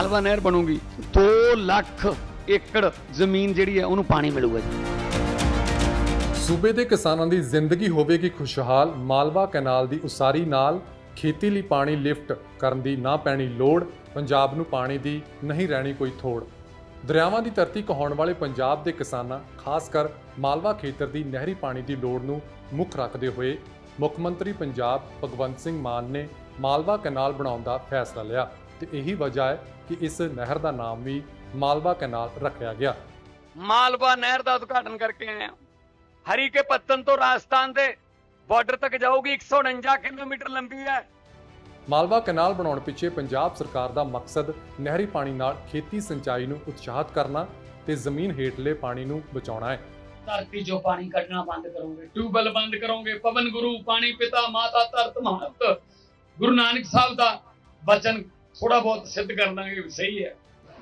ਮਾਲਵਾ ਨਹਿਰ ਬਣੂਗੀ। 2 ਲੱਖ ਏਕੜ ਜ਼ਮੀਨ ਜਿਹੜੀ ਹੈ, ਉਹਨੂੰ ਪਾਣੀ ਮਿਲੂਗਾ ਜੀ। ਸੂਬੇ ਦੇ ਕਿਸਾਨਾਂ ਦੀ ਜ਼ਿੰਦਗੀ ਹੋਵੇਗੀ ਖੁਸ਼ਹਾਲ, ਮਾਲਵਾ ਕੈਨਾਲ ਦੀ ਉਸਾਰੀ ਨਾਲ ਖੇਤੀ ਲਈ ਪਾਣੀ ਲਿਫਟ ਕਰਨ ਦੀ ਨਾ ਪੈਣੀ ਲੋੜ, ਪੰਜਾਬ ਨੂੰ ਪਾਣੀ ਦੀ ਨਹੀਂ ਰਹਿਣੀ ਕੋਈ ਥੋੜ। ਦਰਿਆਵਾਂ ਦੀ ਧਰਤੀ ਕਹਾਉਣ ਵਾਲੇ ਪੰਜਾਬ ਦੇ ਕਿਸਾਨਾਂ, ਖਾਸ ਕਰ ਮਾਲਵਾ ਖੇਤਰ ਦੀ ਨਹਿਰੀ ਪਾਣੀ ਦੀ ਲੋੜ ਨੂੰ ਮੁੱਖ ਰੱਖਦੇ ਹੋਏ ਮੁੱਖ ਮੰਤਰੀ ਪੰਜਾਬ ਭਗਵੰਤ ਸਿੰਘ ਮਾਨ ਨੇ ਮਾਲਵਾ ਕੈਨਾਲ ਬਣਾਉਣ ਦਾ ਫੈਸਲਾ ਲਿਆ। ਤੇ ਇਹੀ ਵਜ੍ਹਾ ਹੈ ਕਿ ਇਸ ਨਹਿਰ ਦਾ ਨਾਮ ਵੀ ਮਾਲਵਾ ਕੈਨਾਲ ਰੱਖਿਆ ਗਿਆ। ਮਾਲਵਾ ਨਹਿਰ ਦਾ ਉਦਘਾਟਨ ਕਰਕੇ ਆਏ ਹਾਂ। ਹਰੀ ਕੇ ਪੱਤਨ ਤੋਂ ਰਾਜਸਥਾਨ ਦੇ ਬਾਰਡਰ ਤੱਕ ਜਾਊਗੀ 149 ਕਿਲੋਮੀਟਰ ਲੰਬੀ ਹੈ। ਮਾਲਵਾ ਕੈਨਾਲ ਬਣਾਉਣ ਪਿੱਛੇ ਪੰਜਾਬ ਸਰਕਾਰ ਦਾ ਮਕਸਦ ਨਹਿਰੀ ਪਾਣੀ ਨਾਲ ਖੇਤੀ ਸਿੰਚਾਈ ਨੂੰ ਉਤਸ਼ਾਹਿਤ ਕਰਨਾ ਤੇ ਜ਼ਮੀਨ ਹੇਠਲੇ ਪਾਣੀ ਨੂੰ ਬਚਾਉਣਾ ਹੈ। ਧਰਤੀ 'ਚੋਂ ਪਾਣੀ ਕੱਢਣਾ ਬੰਦ ਕਰੋਗੇ। ਟਿਊਬਵੈਲ ਬੰਦ ਕਰੋਗੇ। ਪਵਨ ਗੁਰੂ ਪਾਣੀ ਪਿਤਾ ਮਾਤਾ ਧਰਤ ਮਹੰਤ। ਗੁਰੂ ਨਾਨਕ ਸਾਹਿਬ ਦਾ ਬਚਨ ਥੋੜਾ ਬਹੁਤ ਸਿੱਧ ਕਰ ਦਾਂਗੇ ਸਹੀ ਹੈ।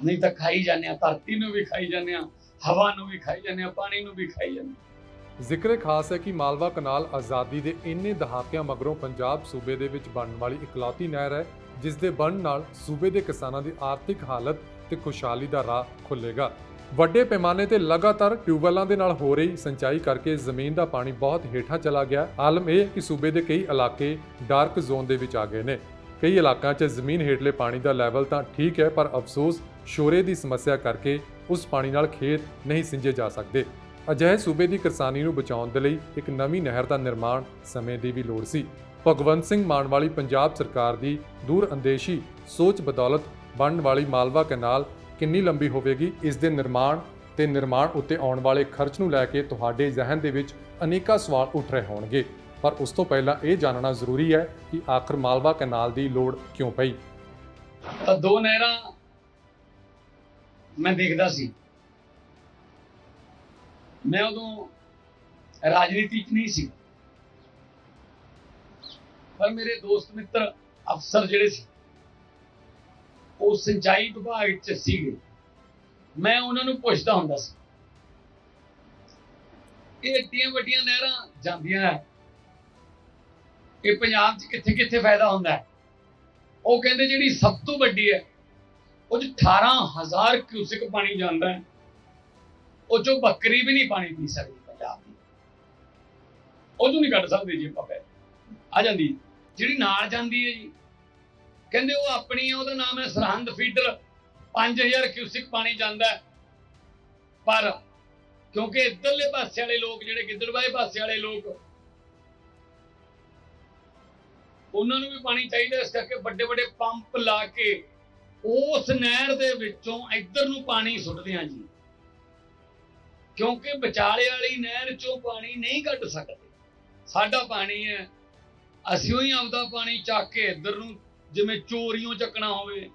ਨਹੀਂ ਤਾਂ ਖਾਈ ਜਾਂਦੇ ਆ ਧਰਤੀ ਨੂੰ ਵੀ ਖਾਈ ਜਾਂਦੇ ਆ ਹਵਾ ਨੂੰ ਵੀ ਖਾਈ ਜਾਂਦੇ ਆ ਪਾਣੀ ਨੂੰ ਵੀ ਖਾਈ ਜਾਂਦੇ ਹਾਂ। ਜ਼ਿਕਰ ਖਾਸ ਹੈ ਕਿ ਮਾਲਵਾ ਕਨਾਲ ਆਜ਼ਾਦੀ ਦੇ ਇੰਨੇ ਦਹਾਕਿਆਂ ਮਗਰੋਂ ਪੰਜਾਬ ਸੂਬੇ ਦੇ ਵਿੱਚ ਬਣਨ ਵਾਲੀ ਇਕਲੌਤੀ ਨਹਿਰ ਹੈ, ਜਿਸ ਦੇ ਬਣਨ ਨਾਲ ਸੂਬੇ ਦੇ ਕਿਸਾਨਾਂ ਦੀ ਆਰਥਿਕ ਹਾਲਤ ਤੇ ਖੁਸ਼ਹਾਲੀ ਦਾ ਰਾਹ ਖੁੱਲੇਗਾ ਵੱਡੇ ਪੈਮਾਨੇ ਤੇ ਲਗਾਤਾਰ ਟਿਊਬਵੈਲਾਂ ਦੇ ਨਾਲ ਹੋ ਰਹੀ ਸਿੰਚਾਈ ਕਰਕੇ ਜ਼ਮੀਨ ਦਾ ਪਾਣੀ ਬਹੁਤ ਹੇਠਾਂ ਚਲਾ ਗਿਆ। ਆਲਮ ਇਹ ਕਿ ਸੂਬੇ ਦੇ ਕਈ ਇਲਾਕੇ ਡਾਰਕ ਜ਼ੋਨ ਦੇ ਵਿੱਚ ਆ ਗਏ ਨੇ। ਕਈ ਇਲਾਕਿਆਂ 'ਚ ਜ਼ਮੀਨ ਹੇਠਲੇ ਪਾਣੀ ਦਾ ਲੈਵਲ ਤਾਂ ਠੀਕ ਹੈ, ਪਰ ਅਫਸੋਸ ਸ਼ੋਰੇ ਦੀ ਸਮੱਸਿਆ ਕਰਕੇ ਉਸ ਪਾਣੀ ਨਾਲ ਖੇਤ ਨਹੀਂ ਸਿੰਜੇ ਜਾ ਸਕਦੇ। ਅਜਿਹੇ ਸੂਬੇ ਦੀ ਕਿਸਾਨੀ ਨੂੰ ਬਚਾਉਣ ਦੇ ਲਈ ਇੱਕ ਨਵੀਂ ਨਹਿਰ ਦਾ ਨਿਰਮਾਣ ਸਮੇਂ ਦੀ ਵੀ ਲੋੜ ਸੀ। ਭਗਵੰਤ ਸਿੰਘ ਮਾਨ ਵਾਲੀ ਪੰਜਾਬ ਸਰਕਾਰ ਦੀ ਦੂਰ ਅੰਦੇਸ਼ੀ ਸੋਚ ਬਦੌਲਤ ਬਣਨ ਵਾਲੀ ਮਾਲਵਾ ਕੈਨਾਲ ਕਿੰਨੀ ਲੰਬੀ ਹੋਵੇਗੀ, ਇਸ ਦੇ ਨਿਰਮਾਣ ਤੇ ਨਿਰਮਾਣ ਉੱਤੇ ਆਉਣ ਵਾਲੇ ਖਰਚ ਨੂੰ ਲੈ ਕੇ ਤੁਹਾਡੇ ਜ਼ਿਹਨ ਦੇ ਵਿੱਚ ਅਨੇਕਾਂ ਸਵਾਲ ਉੱਠ ਰਹੇ ਹੋਣਗੇ। ਪਰ ਉਸ ਤੋਂ ਪਹਿਲਾਂ ਇਹ ਜਾਣਨਾ ਜ਼ਰੂਰੀ ਹੈ ਕਿ ਆਖਰ ਮਾਲਵਾ ਕੈਨਾਲ ਦੀ ਲੋੜ ਕਿਉਂ ਪਈ। ਤਾਂ ਦੋ ਨਹਿਰਾਂ ਮੈਂ ਦੇਖਦਾ ਸੀ। ਮੈਂ ਉਦੋਂ ਰਾਜਨੀਤੀ 'ਚ ਨਹੀਂ ਸੀ। ਪਰ ਮੇਰੇ ਦੋਸਤ ਮਿੱਤਰ ਅਫਸਰ ਜਿਹੜੇ ਸੀ, ਉਹ ਸਿੰਚਾਈ ਵਿਭਾਗ 'ਚ ਸੀਗੇ। ਮੈਂ ਉਹਨਾਂ ਨੂੰ ਪੁੱਛਦਾ ਹੁੰਦਾ ਸੀ, ਇਹ ਏਡੀਆਂ ਵੱਡੀਆਂ ਨਹਿਰਾਂ ਜਾਂਦੀਆਂ ਹੈ ਪੰਜਾਬ 'ਚ ਕਿੱਥੇ ਕਿੱਥੇ ਫਾਇਦਾ ਹੁੰਦਾ ਹੈ। ਉਹ ਕਹਿੰਦੇ ਜਿਹੜੀ ਸਭ ਤੋਂ ਵੱਡੀ ਹੈ, ਉਹ 'ਚ 18000 ਕਿਊਸਿਕ ਪਾਣੀ ਜਾਂਦਾ ਹੈ। ਉਹ ਚੋਂ ਬੱਕਰੀ ਵੀ ਨਹੀਂ ਪਾਣੀ ਪੀ ਸਕਦੀ ਪੰਜਾਬ ਦੀ। ਉਹ ਚੋਂ ਨਹੀਂ ਕੱਢ ਸਕਦੇ ਜੀ ਆਪਾਂ ਪੈ ਆ ਜਾਂਦੀ ਜਿਹੜੀ ਨਾਲ ਜਾਂਦੀ ਹੈ ਜੀ, ਕਹਿੰਦੇ ਉਹ ਆਪਣੀ ਹੈ, ਉਹਦਾ ਨਾਮ ਹੈ ਸਰਹੰਦ ਫੀਡਰ। 5000 ਕਿਊਸਿਕ ਪਾਣੀ ਜਾਂਦਾ ਪਰ ਕਿਉਂਕਿ ਇੱਧਰਲੇ ਪਾਸੇ ਵਾਲੇ ਲੋਕ, ਜਿਹੜੇ ਗਿੱਦੜਬਾਏ ਪਾਸੇ ਵਾਲੇ ਲੋਕ ਉਹਨਾਂ ਨੂੰ ਵੀ ਪਾਣੀ ਚਾਹੀਦਾ ਇਸ ਕਰਕੇ ਵੱਡੇ ਵੱਡੇ ਪੰਪ ਲਾ ਕੇ ਉਸ ਨਹਿਰ ਦੇ ਵਿੱਚੋਂ ਇੱਧਰ ਨੂੰ ਪਾਣੀ ਸੁੱਟਦੇ ਆ ਜੀ। ਕਿਉਂਕਿ ਵਿਚਾਲੇ ਵਾਲੀ ਨਹਿਰ ਚੋਂ ਪਾਣੀ ਨਹੀਂ ਕੱਢ ਸਕਦੇ। ਸਾਡਾ ਪਾਣੀ ਹੈ, ਅਸੀਂ ਉਹੀ ਆਪਦਾ ਪਾਣੀ ਚੱਕ ਕੇ ਇੱਧਰ ਨੂੰ ਜਿਵੇਂ ਚੋਰੀਆਂ ਚੱਕਣਾ ਹੋਵੇ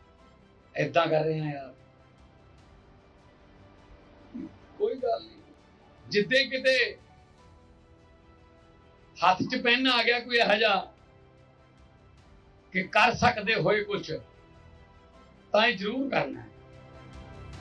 ਐਦਾਂ ਕਰ ਰਹੇ ਆ ਯਾਰ। ਕੋਈ ਗੱਲ ਨਹੀਂ। ਜਿੱਦੇ ਕਿਤੇ ਹੱਥ 'ਚ ਪੈਨ ਆ ਗਿਆ ਕੋਈ ਇਹੋ ਜਿਹਾ ਕਿ ਕਰ ਸਕਦੇ ਹੋਏ ਕੁਝ ਤਾਂ ਇਹ ਜ਼ਰੂਰ ਕਰਨਾ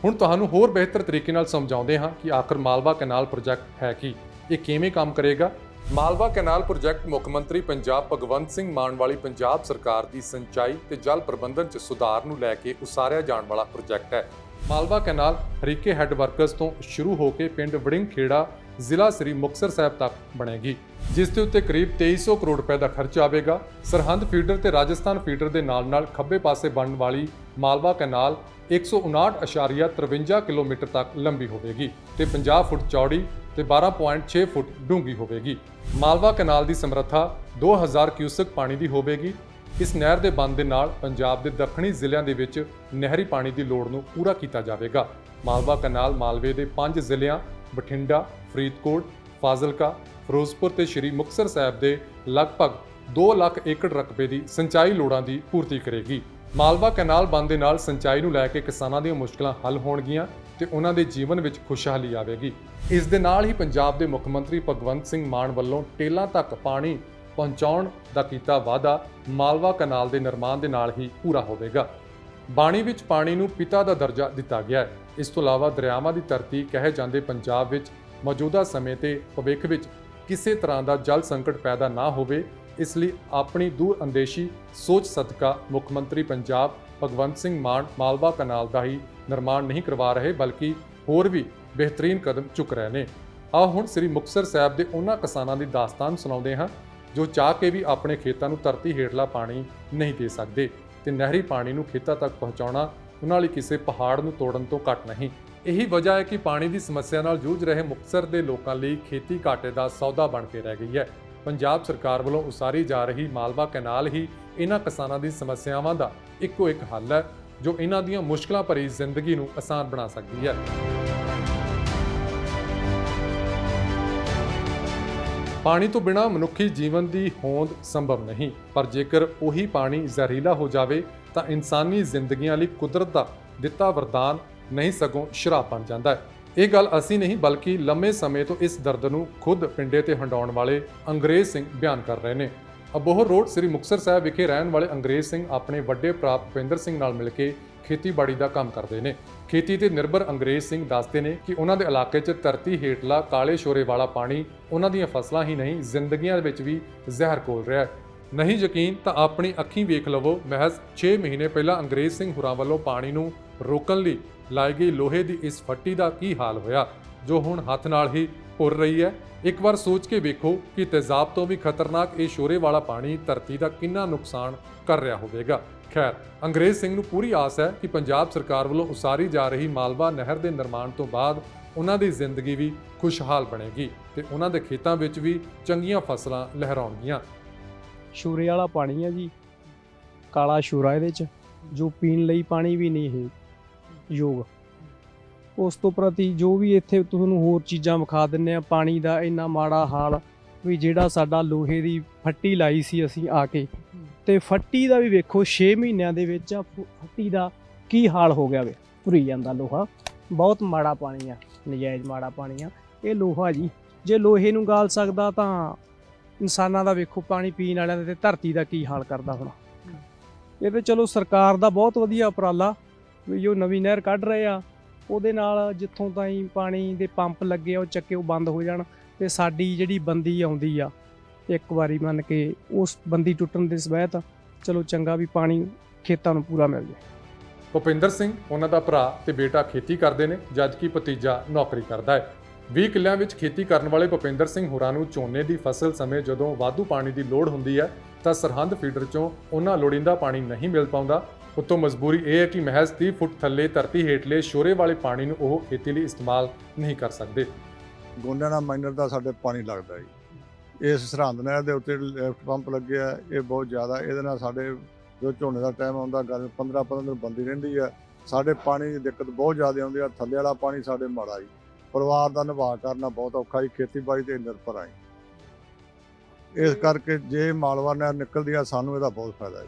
ਹੁਣ ਤੁਹਾਨੂੰ ਹੋਰ ਬਿਹਤਰ ਤਰੀਕੇ ਨਾਲ ਸਮਝਾਉਂਦੇ ਹਾਂ ਕਿ ਆਖਰ ਮਾਲਵਾ ਕੈਨਾਲ ਪ੍ਰੋਜੈਕਟ ਹੈ ਕੀ। ਇਹ ਕਿਵੇਂ ਕੰਮ ਕਰੇਗਾ? ਮਾਲਵਾ ਕੈਨਾਲ ਪ੍ਰੋਜੈਕਟ ਮੁੱਖ ਮੰਤਰੀ ਪੰਜਾਬ ਭਗਵੰਤ ਸਿੰਘ ਮਾਨ ਵਾਲੀ ਪੰਜਾਬ ਸਰਕਾਰ ਦੀ ਸਿੰਚਾਈ ਤੇ ਜਲ ਪ੍ਰਬੰਧਨ 'ਚ ਸੁਧਾਰ ਨੂੰ ਲੈ ਕੇ ਉਸਾਰਿਆ ਜਾਣ ਵਾਲਾ ਪ੍ਰੋਜੈਕਟ ਹੈ। Malwa canal Harike head works ਤੋਂ ਸ਼ੁਰੂ ਹੋ ਕੇ ਪਿੰਡ ਵੜਿੰਗ ਖੇੜਾ ਜ਼ਿਲ੍ਹਾ ਸ੍ਰੀ ਮੁਕਤਸਰ ਸਾਹਿਬ ਤੱਕ ਬਣੇਗੀ, ਜਿਸ ਦੇ ਉੱਤੇ ਕਰੀਬ 2300 ਕਰੋੜ ਰੁਪਏ ਦਾ ਖਰਚ ਆਵੇਗਾ। ਸਰਹੰਦ ਫੀਡਰ ਤੇ ਰਾਜਸਥਾਨ ਫੀਡਰ ਦੇ ਨਾਲ-ਨਾਲ ਖੱਬੇ ਪਾਸੇ ਬਣਨ ਵਾਲੀ ਮਾਲਵਾ ਕੈਨਾਲ 159.53 ਕਿਲੋਮੀਟਰ ਤੱਕ ਲੰਬੀ ਹੋਵੇਗੀ ਤੇ 50 ਫੁੱਟ ਚੌੜੀ ਤੇ 12.6 ਫੁੱਟ ਡੂੰਘੀ ਹੋਵੇਗੀ। ਮਾਲਵਾ ਕੈਨਾਲ ਦੀ ਸਮਰੱਥਾ 2000 ਕਿਊਸਕ ਪਾਣੀ ਦੀ ਹੋਵੇਗੀ। ਇਸ ਨਹਿਰ ਦੇ ਬੰਦ ਦੇ ਨਾਲ ਪੰਜਾਬ ਦੇ ਦੱਖਣੀ ਜ਼ਿਲ੍ਹਿਆਂ ਦੇ ਵਿੱਚ ਨਹਿਰੀ ਪਾਣੀ ਦੀ ਲੋੜ ਨੂੰ ਪੂਰਾ ਕੀਤਾ ਜਾਵੇਗਾ। ਮਾਲਵਾ ਕੈਨਾਲ ਮਾਲਵੇ ਦੇ ਪੰਜ ਜ਼ਿਲ੍ਹਿਆਂ ਬਠਿੰਡਾ, ਫਰੀਦਕੋਟ, ਫਾਜ਼ਿਲਕਾ, ਫਿਰੋਜ਼ਪੁਰ ਤੇ ਸ਼੍ਰੀ ਮੁਕਤਸਰ ਸਾਹਿਬ ਦੇ ਲਗਭਗ 2 ਲੱਖ ਏਕੜ ਰਕਬੇ ਦੀ ਸਿੰਚਾਈ ਲੋੜਾਂ ਦੀ ਪੂਰਤੀ ਕਰੇਗੀ। ਮਾਲਵਾ ਕੈਨਾਲ ਬੰਦ ਦੇ ਨਾਲ ਸਿੰਚਾਈ ਨੂੰ ਲੈ ਕੇ ਕਿਸਾਨਾਂ ਦੀਆਂ ਮੁਸ਼ਕਲਾਂ ਹੱਲ ਹੋਣਗੀਆਂ ਤੇ ਉਹਨਾਂ ਦੇ ਜੀਵਨ ਵਿੱਚ ਖੁਸ਼ਹਾਲੀ ਆਵੇਗੀ। ਇਸ ਦੇ ਨਾਲ ਹੀ ਪੰਜਾਬ ਦੇ ਮੁੱਖ ਮੰਤਰੀ ਭਗਵੰਤ ਸਿੰਘ ਮਾਨ ਵੱਲੋਂ ਟੇਲਾਂ ਤੱਕ ਪਾਣੀ ਪਹੁੰਚਾਉਣ ਦਾ ਕੀਤਾ ਵਾਅਦਾ ਮਾਲਵਾ ਕੈਨਾਲ ਦੇ ਨਿਰਮਾਣ ਦੇ ਨਾਲ ਹੀ ਪੂਰਾ ਹੋਵੇਗਾ। ਬਾਣੀ ਵਿੱਚ ਪਾਣੀ ਨੂੰ ਪਿਤਾ ਦਾ ਦਰਜਾ ਦਿੱਤਾ ਗਿਆ ਹੈ। ਇਸ ਤੋਂ ਇਲਾਵਾ ਦਰਿਆਵਾਂ ਦੀ ਧਰਤੀ ਕਹੇ ਜਾਂਦੇ ਪੰਜਾਬ ਵਿੱਚ ਮੌਜੂਦਾ ਸਮੇਂ ਤੇ ਭਵਿੱਖ ਵਿੱਚ ਕਿਸੇ ਤਰ੍ਹਾਂ ਦਾ ਜਲ ਸੰਕਟ ਪੈਦਾ ਨਾ ਹੋਵੇ, ਇਸ ਲਈ ਆਪਣੀ ਦੂਰ ਅੰਦੇਸ਼ੀ ਸੋਚ ਸਦਕਾ ਮੁੱਖ ਮੰਤਰੀ ਪੰਜਾਬ ਭਗਵੰਤ ਸਿੰਘ ਮਾਨ ਮਾਲਵਾ ਕਨਾਲ ਦਾ ਹੀ ਨਿਰਮਾਣ ਨਹੀਂ ਕਰਵਾ ਰਹੇ, ਬਲਕਿ ਹੋਰ ਵੀ ਬਿਹਤਰੀਨ ਕਦਮ ਚੁੱਕ ਰਹੇ ਨੇ। ਆਓ ਹੁਣ ਸ੍ਰੀ ਮੁਕਤਸਰ ਸਾਹਿਬ ਦੇ ਉਹਨਾਂ ਕਿਸਾਨਾਂ ਦੀ ਦਾਸਤਾਨ ਸੁਣਾਉਂਦੇ ਹਾਂ, ਜੋ ਚਾਹ ਕੇ ਵੀ ਆਪਣੇ ਖੇਤਾਂ ਨੂੰ ਧਰਤੀ ਹੇਠਲਾ ਪਾਣੀ ਨਹੀਂ ਦੇ ਸਕਦੇ ਤੇ ਨਹਿਰੀ ਪਾਣੀ ਨੂੰ ਖੇਤਾਂ ਤੱਕ ਪਹੁੰਚਾਉਣਾ ਉਹਨਾਂ ਲਈ ਕਿਸੇ ਪਹਾੜ ਨੂੰ ਤੋੜਨ ਤੋਂ ਘੱਟ ਨਹੀਂ। ਇਹੀ ਵਜ੍ਹਾ ਹੈ ਕਿ ਪਾਣੀ ਦੀ ਸਮੱਸਿਆ ਨਾਲ ਜੂਝ ਰਹੇ ਮੁਕਤਸਰ ਦੇ ਲੋਕਾਂ ਲਈ ਖੇਤੀ ਘਾਟੇ ਦਾ ਸੌਦਾ ਬਣ ਕੇ ਰਹਿ ਗਈ ਹੈ। ਪੰਜਾਬ ਸਰਕਾਰ ਵੱਲੋਂ ਉਸਾਰੀ ਜਾ ਰਹੀ ਮਾਲਵਾ ਕੈਨਾਲ ਹੀ ਇਹਨਾਂ ਕਿਸਾਨਾਂ ਦੀ ਸਮੱਸਿਆਵਾਂ ਦਾ ਇੱਕੋ ਇੱਕ ਹੱਲ ਹੈ, ਜੋ ਇਹਨਾਂ ਦੀਆਂ ਮੁਸ਼ਕਲਾਂ ਭਰੀ ਜ਼ਿੰਦਗੀ ਨੂੰ ਆਸਾਨ ਬਣਾ ਸਕਦੀ ਹੈ। ਪਾਣੀ ਤੋਂ ਬਿਨਾ ਮਨੁੱਖੀ ਜੀਵਨ ਦੀ ਹੋਂਦ ਸੰਭਵ ਨਹੀਂ, ਪਰ ਜੇਕਰ ਉਹੀ ਪਾਣੀ ਜ਼ਹਿਰੀਲਾ ਹੋ ਜਾਵੇ ਤਾਂ ਇਨਸਾਨੀ ਜ਼ਿੰਦਗੀਆਂ ਲਈ ਕੁਦਰਤ ਦਾ ਦਿੱਤਾ ਵਰਦਾਨ ਨਹੀਂ ਸਗੋਂ ਸ਼ਰਾਪ ਬਣ ਜਾਂਦਾ ਹੈ। ਇਹ ਗੱਲ ਅਸੀਂ ਨਹੀਂ, ਬਲਕਿ ਲੰਮੇ ਸਮੇਂ ਤੋਂ ਇਸ ਦਰਦ ਨੂੰ ਖੁਦ ਪਿੰਡੇ ਤੇ ਹੰਡਾਉਣ ਵਾਲੇ ਅੰਗਰੇਜ਼ ਸਿੰਘ ਬਿਆਨ ਕਰ ਰਹੇ ਨੇ। ਅਬੋਹਰ ਰੋਡ, ਸ੍ਰੀ ਮੁਕਤਸਰ ਸਾਹਿਬ ਵਿਖੇ ਰਹਿਣ ਵਾਲੇ ਅੰਗਰੇਜ਼ ਸਿੰਘ ਆਪਣੇ ਵੱਡੇ ਭਰਾ ਭੁਪਿੰਦਰ ਸਿੰਘ ਨਾਲ ਮਿਲ ਕੇ ਖੇਤੀਬਾੜੀ ਦਾ ਕੰਮ ਕਰਦੇ ਨੇ। ਖੇਤੀ ਤੇ ਨਿਰਭਰ ਅੰਗਰੇਜ਼ ਸਿੰਘ ਦੱਸਦੇ ਨੇ ਕਿ ਉਹਨਾਂ ਦੇ ਇਲਾਕੇ 'ਚ ਧਰਤੀ ਹੇਠਲਾ ਕਾਲੇ ਸ਼ੋਰੇ ਵਾਲਾ ਪਾਣੀ ਉਹਨਾਂ ਦੀਆਂ ਫਸਲਾਂ ਹੀ ਨਹੀਂ, ਜ਼ਿੰਦਗੀਆਂ ਦੇ ਵਿੱਚ ਵੀ ਜ਼ਹਿਰ ਕੋਲ ਰਿਹਾ ਹੈ। ਨਹੀਂ ਯਕੀਨ ਤਾਂ ਆਪਣੀ ਅੱਖੀਂ ਵੇਖ ਲਵੋ। ਮਹਿਜ਼ 6 ਮਹੀਨੇ ਪਹਿਲਾਂ ਅੰਗਰੇਜ਼ ਸਿੰਘ ਹੁਰਾਂ ਵੱਲੋਂ ਪਾਣੀ ਨੂੰ ਰੋਕਣ ਲਈ ਲਾਈ ਗਈ ਲੋਹੇ ਦੀ ਇਸ ਫੱਟੀ ਦਾ ਕੀ ਹਾਲ ਹੋਇਆ, ਜੋ ਹੁਣ ਹੱਥ ਨਾਲ ਹੀ ਭੁਰ ਰਹੀ ਹੈ? ਇੱਕ ਵਾਰ ਸੋਚ ਕੇ ਵੇਖੋ ਕਿ ਤੇਜ਼ਾਬ ਤੋਂ ਵੀ ਖਤਰਨਾਕ ਇਹ ਸ਼ੋਰੇ ਵਾਲਾ ਪਾਣੀ ਧਰਤੀ ਦਾ ਕਿੰਨਾ ਨੁਕਸਾਨ ਕਰ ਰਿਹਾ ਹੋਵੇਗਾ। ਖੈਰ, ਅੰਗਰੇਜ਼ ਸਿੰਘ ਨੂੰ ਪੂਰੀ ਆਸ ਹੈ ਕਿ ਪੰਜਾਬ ਸਰਕਾਰ ਵੱਲੋਂ ਉਸਾਰੀ ਜਾ ਰਹੀ ਮਾਲਵਾ ਨਹਿਰ ਦੇ ਨਿਰਮਾਣ ਤੋਂ ਬਾਅਦ ਉਹਨਾਂ ਦੀ ਜ਼ਿੰਦਗੀ ਵੀ ਖੁਸ਼ਹਾਲ ਬਣੇਗੀ ਤੇ ਉਹਨਾਂ ਦੇ ਖੇਤਾਂ ਵਿੱਚ ਵੀ ਚੰਗੀਆਂ ਫਸਲਾਂ ਲਹਿਰਾਉਣਗੀਆਂ। ਸ਼ੂਰੇ ਵਾਲਾ ਪਾਣੀ ਹੈ ਜੀ, ਕਾਲਾ ਸ਼ੂਰਾ ਇਹਦੇ ਚ, ਜੋ ਪੀਣ ਲਈ ਪਾਣੀ ਵੀ ਨਹੀਂ ਹੈ ਯੋਗ। ਉਸ ਤੋਂ ਪ੍ਰਤੀ ਜੋ ਵੀ ਇੱਥੇ ਤੁਹਾਨੂੰ ਹੋਰ ਚੀਜ਼ਾਂ ਵਿਖਾ ਦਿੰਨੇ ਆ, ਪਾਣੀ ਦਾ ਇੰਨਾ ਮਾੜਾ ਹਾਲ ਵੀ ਜਿਹੜਾ ਸਾਡਾ ਲੋਹੇ ਦੀ ਫੱਟੀ ਲਾਈ ਸੀ ਅਸੀਂ ਆ ਕੇ, ਤੇ ਫੱਟੀ ਦਾ ਵੀ ਵੇਖੋ 6 ਮਹੀਨਿਆਂ ਦੇ ਵਿੱਚ ਆ ਫੱਟੀ ਦਾ ਕੀ ਹਾਲ ਹੋ ਗਿਆ ਵੇ? ਭੁਰੀ ਜਾਂਦਾ ਲੋਹਾ। ਬਹੁਤ ਮਾੜਾ ਪਾਣੀ ਆ, ਨਜਾਇਜ਼ ਮਾੜਾ ਪਾਣੀ ਆ। ਇਹ ਲੋਹਾ ਜੀ, ਜੇ ਲੋਹੇ ਨੂੰ ਗਾਲ ਸਕਦਾ ਤਾਂ ਇਨਸਾਨਾਂ ਦਾ ਵੇਖੋ ਪਾਣੀ ਪੀਣ ਵਾਲਿਆਂ ਦਾ ਤੇ ਧਰਤੀ ਦਾ ਕੀ ਹਾਲ ਕਰਦਾ ਹੁਣ। ਇਹ ਤੇ ਚਲੋ ਸਰਕਾਰ ਦਾ ਬਹੁਤ ਵਧੀਆ ਉਪਰਾਲਾ ਵੀ ਜੋ ਨਵੀਂ ਨਹਿਰ ਕੱਢ ਰਹੇ ਆ ਉਹਦੇ ਨਾਲ ਜਿੱਥੋਂ ਤਾਈਂ ਪਾਣੀ ਦੇ ਪੰਪ ਲੱਗੇ ਆ ਉਹ ਚੱਕੇ ਉਹ ਬੰਦ ਹੋ ਜਾਣ ਤੇ ਸਾਡੀ ਜਿਹੜੀ ਬੰਦੀ ਆਉਂਦੀ ਆ ਇੱਕ ਵਾਰੀ ਮੰਨ ਕੇ ਉਸ ਬੰਦੀ ਟੁੱਟਣ ਦੇ ਸਬਹਿਤ ਚਲੋ ਚੰਗਾ ਵੀ ਪਾਣੀ ਖੇਤਾਂ ਨੂੰ ਪੂਰਾ ਮਿਲ ਜਾਏ। ਭੁਪਿੰਦਰ ਸਿੰਘ ਉਹਨਾਂ ਦਾ ਭਰਾ ਤੇ ਬੇਟਾ ਖੇਤੀ ਕਰਦੇ ਨੇ ਜਦਕਿ ਭਤੀਜਾ ਨੌਕਰੀ ਕਰਦਾ ਹੈ। 20 ਕਿੱਲਿਆਂ ਵਿੱਚ ਖੇਤੀ ਕਰਨ ਵਾਲੇ ਭੁਪਿੰਦਰ ਸਿੰਘ ਹੋਰਾਂ ਨੂੰ ਝੋਨੇ ਦੀ ਫਸਲ ਸਮੇਂ ਜਦੋਂ ਵਾਧੂ ਪਾਣੀ ਦੀ ਲੋੜ ਹੁੰਦੀ ਹੈ ਤਾਂ ਸਰਹੰਦ ਫੀਡਰ ਚੋਂ ਉਹਨਾਂ ਲੋੜੀਂਦਾ ਪਾਣੀ ਨਹੀਂ ਮਿਲ ਪਾਉਂਦਾ। ਉਤੋਂ ਮਜਬੂਰੀ ਇਹ ਹੈ ਕਿ ਮਹਿਜ਼ 30 ਫੁੱਟ ਥੱਲੇ ਧਰਤੀ ਹੇਠਲੇ ਸ਼ੋਰੇ ਵਾਲੇ ਪਾਣੀ ਨੂੰ ਉਹ ਖੇਤੀ ਲਈ ਇਸਤੇਮਾਲ ਨਹੀਂ ਕਰ ਸਕਦੇ। ਗੋਂਡਿਆਂ ਨਾਲ ਮਾਈਨਰ ਦਾ ਸਾਡੇ ਪਾਣੀ ਲੱਗਦਾ ਜੀ। ਇਸ ਸਰਹੰਦ ਨਹਿਰ ਦੇ ਉੱਤੇ ਲੈਫਟ ਪੰਪ ਲੱਗਿਆ ਹੈ, ਇਹ ਬਹੁਤ ਜ਼ਿਆਦਾ ਇਹਦੇ ਨਾਲ ਸਾਡੇ ਜੋ ਝੋਨੇ ਦਾ ਟਾਈਮ ਆਉਂਦਾ ਗੱਲ 15 15 ਦਿਨ ਬੰਦੀ ਰਹਿੰਦੀ ਹੈ ਸਾਡੇ ਪਾਣੀ ਦੀ ਦਿੱਕਤ ਬਹੁਤ ਜ਼ਿਆਦਾ ਆਉਂਦੀ ਆ ਥੱਲੇ ਵਾਲਾ ਪਾਣੀ ਸਾਡੇ ਮਾੜਾ ਜੀ। ਪਰਿਵਾਰ ਦਾ ਨਿਵਾਹ ਕਰਨਾ ਬਹੁਤ ਔਖਾ ਜੀ ਖੇਤੀਬਾੜੀ ਤੇ ਨਿਰਭਰ ਆ ਜੀ ਇਸ ਕਰਕੇ ਜੇ ਮਾਲਵਾ ਨਹਿਰ ਨਿਕਲਦੀ ਆ ਸਾਨੂੰ ਇਹਦਾ ਬਹੁਤ ਫਾਇਦਾ ਹੈ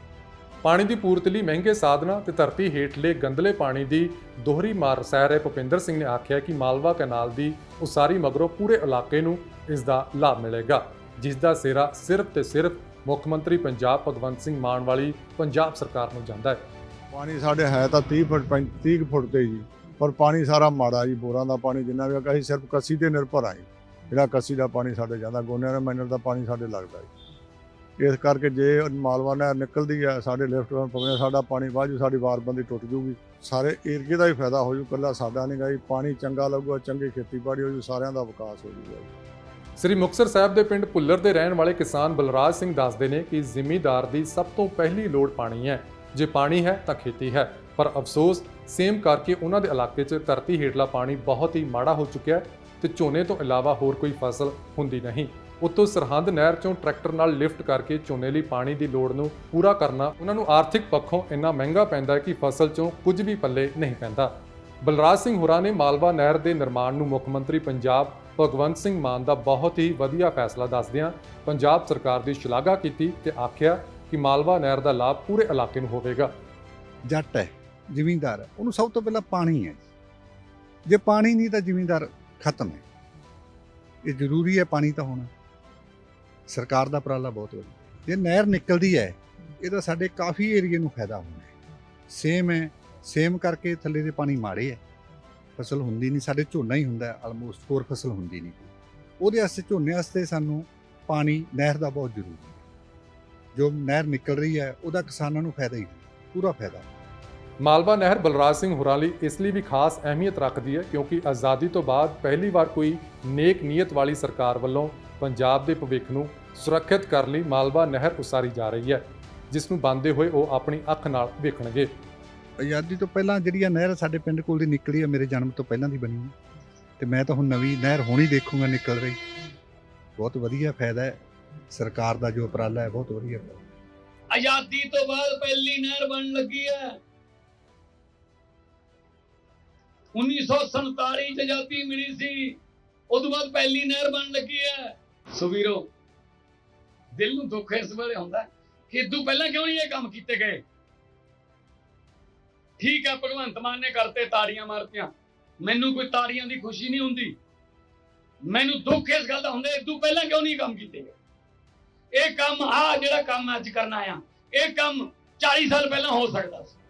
ਪਾਣੀ ਦੀ ਪੂਰਤੀ ਲਈ ਮਹਿੰਗੇ ਸਾਧਨਾਂ ਤੇ ਧਰਤੀ ਹੇਠਲੇ ਗੰਦਲੇ ਪਾਣੀ ਦੀ ਦੋਹਰੀ ਮਾਰ ਸਹਿ ਰਹੇ ਭੁਪਿੰਦਰ ਸਿੰਘ ਨੇ ਆਖਿਆ ਕਿ ਮਾਲਵਾ ਕਨਾਲ ਦੀ ਉਸਾਰੀ ਮਗਰੋਂ ਪੂਰੇ ਇਲਾਕੇ ਨੂੰ ਇਸ ਦਾ ਲਾਭ ਮਿਲੇਗਾ ਜਿਸ ਦਾ ਸਿਰਾ ਸਿਰਫ ਤੇ ਸਿਰਫ ਮੁੱਖ ਮੰਤਰੀ ਪੰਜਾਬ ਭਗਵੰਤ ਸਿੰਘ ਮਾਨ ਵਾਲੀ ਪੰਜਾਬ ਸਰਕਾਰ ਨੂੰ ਜਾਂਦਾ ਹੈ। ਪਾਣੀ ਸਾਡੇ ਹੈ ਤਾਂ 30 ਫੁੱਟ 30 ਕੁ ਫੁੱਟ ਤੇ ਜੀ। ਪਰ ਪਾਣੀ ਸਾਰਾ ਮਾੜਾ ਜੀ, ਬੋਰਾਂ ਦਾ ਪਾਣੀ ਜਿੰਨਾ ਵੀ ਅਸੀਂ ਸਿਰਫ ਕੱਸੀ ਤੇ ਨਿਰਭਰ ਆ ਜਿਹੜਾ ਕੱਸੀ ਦਾ ਪਾਣੀ ਸਾਡੇ ਜਾਂਦਾ ਗੋਨਿਆਂ ਦਾ ਮਾਈਨਰ ਦਾ ਪਾਣੀ ਸਾਡੇ ਲੱਗਦਾ ਜੀ। ਇਸ ਕਰਕੇ ਜੇ ਮਾਲਵਾ ਨਹਿਰ ਨਿਕਲਦੀ ਹੈ ਸਾਡੇ ਲੈਫਟ ਪਵੇ ਸਾਡਾ ਪਾਣੀ ਵਾਜੂ ਸਾਡੀ ਵਾਰਬੰਦੀ ਟੁੱਟ ਜੂਗੀ। ਸਾਰੇ ਏਰੀਏ ਦਾ ਹੀ ਫਾਇਦਾ ਹੋ ਜੂ ਕੱਲਾ ਸਾਡਾ ਨਹੀਂ ਗਾ ਜੀ। ਪਾਣੀ ਚੰਗਾ ਲੱਗੂਗਾ ਚੰਗੀ ਖੇਤੀਬਾੜੀ ਹੋ ਜੂ, ਸਾਰਿਆਂ ਦਾ ਵਿਕਾਸ ਹੋ ਜੂਗਾ ਸ੍ਰੀ ਮੁਕਤਸਰ ਸਾਹਿਬ ਦੇ ਪਿੰਡ ਭੁੱਲਰ ਦੇ ਰਹਿਣ ਵਾਲੇ ਕਿਸਾਨ ਬਲਰਾਜ ਸਿੰਘ ਦੱਸਦੇ ਨੇ ਕਿ ਜ਼ਿਮੀਦਾਰ ਦੀ ਸਭ ਤੋਂ ਪਹਿਲੀ ਲੋੜ ਪਾਣੀ ਹੈ। ਜੇ ਪਾਣੀ ਹੈ ਤਾਂ ਖੇਤੀ ਹੈ, ਪਰ ਅਫਸੋਸ ਸੇਮ ਕਰਕੇ ਉਹਨਾਂ ਦੇ ਇਲਾਕੇ 'ਚ ਧਰਤੀ ਹੇਠਲਾ ਪਾਣੀ ਬਹੁਤ ਹੀ ਮਾੜਾ ਹੋ ਚੁੱਕਿਆ ਹੈ ਤੇ ਝੋਨੇ ਤੋਂ ਇਲਾਵਾ ਹੋਰ ਕੋਈ ਫਸਲ ਹੁੰਦੀ ਨਹੀਂ। ਉੱਤੋਂ ਸਰਹੰਦ ਨਹਿਰ 'ਚੋਂ ਟਰੈਕਟਰ ਨਾਲ ਲਿਫਟ ਕਰਕੇ ਝੋਨੇ ਲਈ ਪਾਣੀ ਦੀ ਲੋੜ ਨੂੰ ਪੂਰਾ ਕਰਨਾ ਉਹਨਾਂ ਨੂੰ ਆਰਥਿਕ ਪੱਖੋਂ ਇੰਨਾ ਮਹਿੰਗਾ ਪੈਂਦਾ ਕਿ ਫਸਲ 'ਚੋਂ ਕੁਝ ਵੀ ਪੱਲੇ ਨਹੀਂ ਪੈਂਦਾ। ਬਲਰਾਜ ਸਿੰਘ ਹੁਰਾਂ ਨੇ ਮਾਲਵਾ ਨਹਿਰ ਦੇ ਨਿਰਮਾਣ ਨੂੰ ਮੁੱਖ ਮੰਤਰੀ ਪੰਜਾਬ ਭਗਵੰਤ ਸਿੰਘ ਮਾਨ ਦਾ ਬਹੁਤ ਹੀ ਵਧੀਆ ਫੈਸਲਾ ਦੱਸਦਿਆਂ ਪੰਜਾਬ ਸਰਕਾਰ ਦੀ ਸ਼ਲਾਘਾ ਕੀਤੀ ਤੇ ਆਖਿਆ ਕਿ ਮਾਲਵਾ ਨਹਿਰ ਦਾ ਲਾਭ ਪੂਰੇ ਇਲਾਕੇ ਨੂੰ ਹੋਵੇਗਾ। ਜੱਟ ਹੈ। ਜ਼ਿਮੀਂਦਾਰ ਹੈ। ਉਹਨੂੰ ਸਭ ਤੋਂ ਪਹਿਲਾਂ ਪਾਣੀ ਹੈ ਜੇ। ਪਾਣੀ ਨਹੀਂ ਤਾਂ ਜ਼ਿਮੀਂਦਾਰ ਖਤਮ ਹੈ। ਇਹ ਜ਼ਰੂਰੀ ਹੈ ਪਾਣੀ ਤਾਂ ਹੋਣਾ। ਸਰਕਾਰ ਦਾ ਉਪਰਾਲਾ ਬਹੁਤ ਵਧੀਆ। ਜੇ ਨਹਿਰ ਨਿਕਲਦੀ ਹੈ ਇਹਦਾ ਸਾਡੇ ਕਾਫੀ ਏਰੀਏ ਨੂੰ ਫਾਇਦਾ ਹੋਣਾ ਹੈ। ਸੇਮ ਹੈ ਸੇਮ ਕਰਕੇ ਥੱਲੇ ਦੇ ਪਾਣੀ ਮਾੜੇ ਹੈ। ਫਸਲ ਹੁੰਦੀ ਨਹੀਂ ਸਾਡੇ ਝੋਨਾ ਹੀ ਹੁੰਦਾ ਆਲਮੋਸਟ ਹੋਰ ਫਸਲ ਹੁੰਦੀ ਨਹੀਂ। ਉਹਦੇ ਵਾਸਤੇ ਝੋਨੇ ਵਾਸਤੇ ਸਾਨੂੰ ਪਾਣੀ ਨਹਿਰ ਦਾ ਬਹੁਤ ਜ਼ਰੂਰੀ ਹੈ। ਜੋ ਨਹਿਰ ਨਿਕਲ ਰਹੀ ਹੈ ਉਹਦਾ ਕਿਸਾਨਾਂ ਨੂੰ ਫਾਇਦਾ ਹੀ ਹੈ, ਪੂਰਾ ਫਾਇਦਾ। ਮਾਲਵਾ ਨਹਿਰ ਬਲਰਾਜ ਸਿੰਘ ਹੋਰਾਂ ਲਈ ਇਸ ਲਈ ਵੀ ਖਾਸ ਅਹਿਮੀਅਤ ਰੱਖਦੀ ਹੈ ਕਿਉਂਕਿ ਆਜ਼ਾਦੀ ਤੋਂ ਬਾਅਦ ਪਹਿਲੀ ਵਾਰ ਕੋਈ ਨੇਕ ਨੀਅਤ ਵਾਲੀ ਸਰਕਾਰ ਵੱਲੋਂ ਪੰਜਾਬ ਦੇ ਭਵਿੱਖ ਨੂੰ ਸੁਰੱਖਿਅਤ ਕਰਨ ਲਈ ਮਾਲਵਾ ਨਹਿਰ ਉਸਾਰੀ ਜਾ ਰਹੀ ਹੈ ਜਿਸ ਨੂੰ ਬੰਦੇ ਹੋਏ ਉਹ ਆਪਣੀ ਅੱਖ ਨਾਲ ਵੇਖਣਗੇ। ਆਜ਼ਾਦੀ ਤੋਂ ਪਹਿਲਾਂ ਜਿਹੜੀ ਆ ਨਹਿਰ ਸਾਡੇ ਪਿੰਡ ਕੋਲ ਦੀ ਨਿਕਲੀ ਆ ਮੇਰੇ ਜਨਮ ਤੋਂ ਪਹਿਲਾਂ ਦੀ ਬਣੀ ਹੈ ਤੇ ਮੈਂ ਤਾਂ ਹੁਣ ਨਵੀਂ ਨਹਿਰ ਹੋਣੀ ਦੇਖੂੰਗਾ ਨਿਕਲ ਰਹੀ। ਬਹੁਤ ਵਧੀਆ ਫਾਇਦਾ ਹੈ ਸਰਕਾਰ ਦਾ ਜੋ ਉਪਰਾਲਾ ਹੈ ਬਹੁਤ ਵਧੀਆ। ਆਜ਼ਾਦੀ ਤੋਂ ਬਾਅਦ ਪਹਿਲੀ ਨਹਿਰ ਬਣਨ ਲੱਗੀ ਹੈ। 1947 ਚ ਆਜ਼ਾਦੀ ਮਿਲੀ ਸੀ। ਉਦੋਂ ਬਾਅਦ ਪਹਿਲੀ ਨਹਿਰ ਬਣ ਲੱਗੀ ਹੈ। ਸੋ ਵੀਰੋ, ਦਿਲ ਨੂੰ ਦੁੱਖ ਇਸ ਵੇਲੇ ਹੁੰਦਾ ਕਿ ਇਦੋਂ ਪਹਿਲਾਂ ਕਿਉਂ ਨਹੀਂ ਇਹ ਕੰਮ ਕੀਤੇ ਗਏ? ਠੀਕ ਹੈ, ਭਗਵੰਤ ਮਾਨ ਨੇ ਕਰਤੇ ਤਾੜੀਆਂ ਮਾਰਤੀਆਂ। ਮੈਨੂੰ ਕੋਈ ਤਾੜੀਆਂ ਦੀ ਖੁਸ਼ੀ ਨਹੀਂ ਹੁੰਦੀ। ਮੈਨੂੰ ਦੁੱਖ ਇਸ ਗੱਲ ਦਾ ਹੁੰਦਾ ਇਦੋਂ ਪਹਿਲਾਂ ਕਿਉਂ ਨਹੀਂ ਕੰਮ ਕੀਤੇ ਗਏ? ਇਹ ਕੰਮ ਆ ਜਿਹੜਾ ਕੰਮ ਅੱਜ ਕਰਨਾ ਆ ਇਹ ਕੰਮ 40 ਸਾਲ ਪਹਿਲਾਂ ਹੋ ਸਕਦਾ ਸੀ।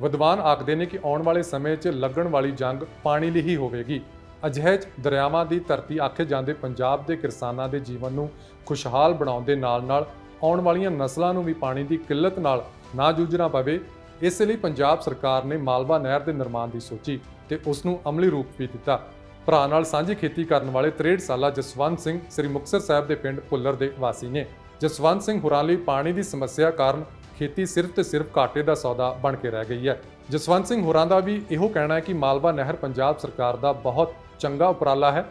ਵਿਦਵਾਨ ਆਖਦੇ ਨੇ ਕਿ ਆਉਣ ਵਾਲੇ ਸਮੇਂ 'ਚ ਲੱਗਣ ਵਾਲੀ ਜੰਗ ਪਾਣੀ ਲਈ ਹੀ ਹੋਵੇਗੀ। ਅਜਿਹੇ ਦਰਿਆਵਾਂ ਦੀ ਧਰਤੀ ਆਖੇ ਜਾਂਦੇ ਪੰਜਾਬ ਦੇ ਕਿਸਾਨਾਂ ਦੇ ਜੀਵਨ ਨੂੰ ਖੁਸ਼ਹਾਲ ਬਣਾਉਣ ਦੇ ਨਾਲ-ਨਾਲ ਆਉਣ ਵਾਲੀਆਂ ਨਸਲਾਂ ਨੂੰ ਵੀ ਪਾਣੀ ਦੀ ਕਿੱਲਤ ਨਾਲ ਨਾ ਜੂਝਣਾ ਪਵੇ, ਇਸ ਲਈ ਪੰਜਾਬ ਸਰਕਾਰ ਨੇ ਮਾਲਵਾ ਨਹਿਰ ਦੇ ਨਿਰਮਾਣ ਦੀ ਸੋਚੀ ਤੇ ਉਸ ਨੂੰ ਅਮਲੀ ਰੂਪ ਵੀ ਦਿੱਤਾ। ਭਰਾ ਨਾਲ ਸਾਂਝੀ ਖੇਤੀ ਕਰਨ ਵਾਲੇ 63 ਸਾਲਾ ਜਸਵੰਤ ਸਿੰਘ ਸ੍ਰੀ ਮੁਕਤਸਰ ਸਾਹਿਬ ਦੇ ਪਿੰਡ ਪੁੱਲਰ ਦੇ ਵਾਸੀ ਨੇ। ਜਸਵੰਤ ਸਿੰਘ ਹੁਰਾਂ ਲਈ ਪਾਣੀ ਦੀ ਸਮੱਸਿਆ ਕਾਰਨ ਖੇਤੀ ਸਿਰਫ ਤੇ ਸਿਰਫ ਘਾਟੇ ਦਾ ਸੌਦਾ ਬਣ ਕੇ ਰਹਿ ਗਈ ਹੈ। ਜਸਵੰਤ ਸਿੰਘ ਹੋਰਾਂ ਦਾ ਵੀ ਇਹੋ ਕਹਿਣਾ ਹੈ ਕਿ ਮਾਲਵਾ ਨਹਿਰ ਪੰਜਾਬ ਸਰਕਾਰ ਦਾ ਬਹੁਤ ਚੰਗਾ ਉਪਰਾਲਾ ਹੈ।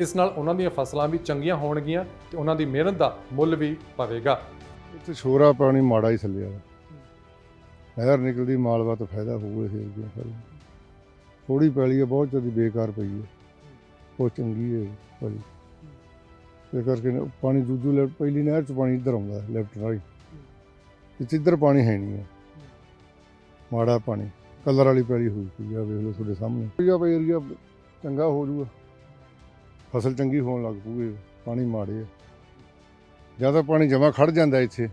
ਇਸ ਨਾਲ ਉਹਨਾਂ ਦੀਆਂ ਫਸਲਾਂ ਵੀ ਚੰਗੀਆਂ ਹੋਣਗੀਆਂ ਤੇ ਉਹਨਾਂ ਦੀ ਮਿਹਨਤ ਦਾ ਮੁੱਲ ਵੀ ਪਵੇਗਾ। ਇੱਥੇ ਛੋਰਾ ਪਾਣੀ ਮਾੜਾ ਹੀ ਥੱਲਿਆ ਆ ਨਹਿਰ ਨਿਕਲਦੀ, ਮਾਲਵਾ ਤੋਂ ਫਾਇਦਾ ਹੋਊਗਾ ਇਹ ਅੱਗੇ ਸਾਰੀ ਥੋੜੀ ਪੈਲੀ ਹੈ ਬਹੁਤ ਜ਼ਿਆਦਾ ਬੇਕਾਰ ਪਈ ਹੈ ਉਹ ਚੰਗੀ ਹੈ ਪੈਲੀ। ਇਹ ਕਰਕੇ ਪਾਣੀ ਦੂਜੂ ਲੈਫਟ ਪਹਿਲੀ ਨਹਿਰ ਚ ਪਾਣੀ ਇੱਧਰ ਆਉਂਦਾ, ਲੈਫਟ ਰਾਈਟ ਇੱਥੇ ਇੱਧਰ ਪਾਣੀ ਹੈ ਨਹੀਂ ਹੈ ਮਾੜਾ ਪਾਣੀ ਕਲਰ ਵਾਲੀ ਪੈਲੀ ਹੋਈ ਪਈ ਆ ਵੇਖ ਲਓ ਤੁਹਾਡੇ ਸਾਹਮਣੇ। ਏਰੀਆ ਪਈ ਏਰੀਆ ਚੰਗਾ ਹੋ ਜਾਊਗਾ ਫਸਲ ਚੰਗੀ ਹੋਣ ਲੱਗ ਪੂਗੀ ਪਾਣੀ ਮਾੜੇ ਆ। ਜਾਂ ਤਾਂ ਪਾਣੀ ਜਮਾ ਖੜ ਜਾਂਦਾ ਇੱਥੇ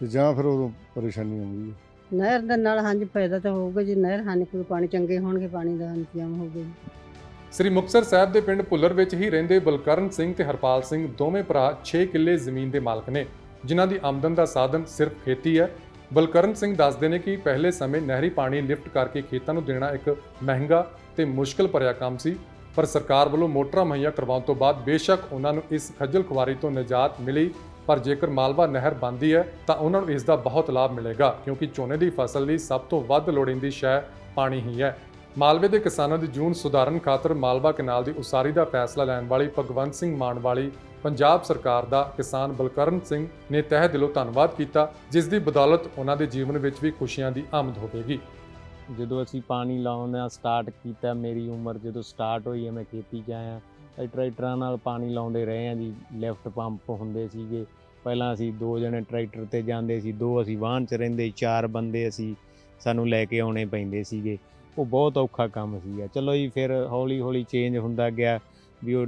ਤੇ ਜਾਂ ਫਿਰ ਉਦੋਂ ਪਰੇਸ਼ਾਨੀ ਆਉਂਦੀ ਹੈ ਨਹਿਰ ਦੇ ਨਾਲ ਹਾਂਜੀ ਫਾਇਦਾ ਤਾਂ ਹੋਊਗਾ ਜੀ। ਨਹਿਰ ਹਾਂਜੀ ਕੋਈ ਪਾਣੀ ਚੰਗੇ ਹੋਣਗੇ ਪਾਣੀ ਦਾ ਇੰਤਜ਼ਾਮ ਹੋਊਗਾ ਜੀ। ਸ੍ਰੀ ਮੁਕਤਸਰ ਸਾਹਿਬ ਦੇ ਪਿੰਡ ਪੁੱਲਰ ਵਿੱਚ ਹੀ ਰਹਿੰਦੇ ਬਲਕਰਨ ਸਿੰਘ ਤੇ ਹਰਪਾਲ ਸਿੰਘ ਦੋਵੇਂ ਭਰਾ 6 ਕਿੱਲੇ ਜ਼ਮੀਨ ਦੇ ਮਾਲਕ ਨੇ। ਜਿਨ੍ਹਾਂ ਦੀ ਆਮਦਨ ਦਾ ਸਾਧਨ ਸਿਰਫ ਖੇਤੀ ਹੈ। ਬਲਕਰਨ ਸਿੰਘ ਦੱਸਦੇ ਨੇ ਕਿ ਪਹਿਲੇ ਸਮੇਂ ਨਹਿਰੀ ਪਾਣੀ ਲਿਫਟ ਕਰਕੇ ਖੇਤਾਂ ਨੂੰ ਦੇਣਾ ਇੱਕ ਮਹਿੰਗਾ ਤੇ ਮੁਸ਼ਕਲ ਭਰਿਆ ਕੰਮ ਸੀ। ਪਰ ਸਰਕਾਰ ਵੱਲੋਂ ਮੋਟਰਾਂ ਮੁਹੱਈਆ ਕਰਵਾਉਣ ਤੋਂ ਬਾਅਦ ਬੇਸ਼ੱਕ ਉਹਨਾਂ ਨੂੰ ਇਸ ਖੱਜਲ ਖੁਆਰੀ ਤੋਂ ਨਿਜਾਤ ਮਿਲੀ। ਪਰ ਜੇਕਰ ਮਾਲਵਾ ਨਹਿਰ ਬੰਦੀ ਹੈ ਤਾਂ ਉਹਨਾਂ ਨੂੰ ਇਸ ਦਾ ਬਹੁਤ ਲਾਭ ਮਿਲੇਗਾ, ਕਿਉਂਕਿ ਝੋਨੇ ਦੀ ਫਸਲ ਲਈ ਸਭ ਤੋਂ ਵੱਧ ਲੋੜੀਂਦੀ ਸ਼ੈ ਪਾਣੀ ਹੀ ਹੈ। ਮਾਲਵੇ ਦੇ ਕਿਸਾਨਾਂ ਦੀ ਜੂਨ ਸੁਧਾਰਨ ਖਾਤਰ ਮਾਲਵਾ ਕਨਾਲ ਦੀ ਉਸਾਰੀ ਦਾ ਫੈਸਲਾ ਲੈਣ ਵਾਲੀ ਭਗਵੰਤ ਸਿੰਘ ਮਾਨ ਵਾਲੀ ਪੰਜਾਬ ਸਰਕਾਰ ਦਾ ਕਿਸਾਨ ਬਲਕਰਨ ਸਿੰਘ ਨੇ ਤਹਿ ਦਿਲੋਂ ਧੰਨਵਾਦ ਕੀਤਾ, ਜਿਸ ਦੀ ਬਦੌਲਤ ਉਹਨਾਂ ਦੇ ਜੀਵਨ ਵਿੱਚ ਵੀ ਖੁਸ਼ੀਆਂ ਦੀ ਆਮਦ ਹੋਵੇਗੀ। ਜਦੋਂ ਅਸੀਂ ਪਾਣੀ ਲਾਉਣਾ ਸਟਾਰਟ ਕੀਤਾ ਮੇਰੀ ਉਮਰ, ਜਦੋਂ ਸਟਾਰਟ ਹੋਈ ਹੈ, ਮੈਂ ਖੇਤੀ 'ਚ ਆਇਆ। ਅਸੀਂ ਟਰੈਕਟਰਾਂ ਨਾਲ ਪਾਣੀ ਲਾਉਂਦੇ ਰਹੇ ਹਾਂ ਜੀ ਲੈਫਟ ਪੰਪ ਹੁੰਦੇ ਸੀਗੇ। ਪਹਿਲਾਂ ਅਸੀਂ ਦੋ ਜਣੇ ਟਰੈਕਟਰ ਤੇ ਜਾਂਦੇ ਸੀ, ਦੋ ਅਸੀਂ ਵਾਹਨ 'ਚ ਰਹਿੰਦੇ, ਚਾਰ ਬੰਦੇ ਅਸੀਂ ਸਾਨੂੰ ਲੈ ਕੇ ਆਉਣੇ ਪੈਂਦੇ ਸੀਗੇ। ਉਹ ਬਹੁਤ ਔਖਾ ਕੰਮ ਸੀਗਾ। ਚਲੋ ਜੀ, ਫਿਰ ਹੌਲੀ ਹੌਲੀ ਚੇਂਜ ਹੁੰਦਾ ਗਿਆ। ਵੀ ਉਹ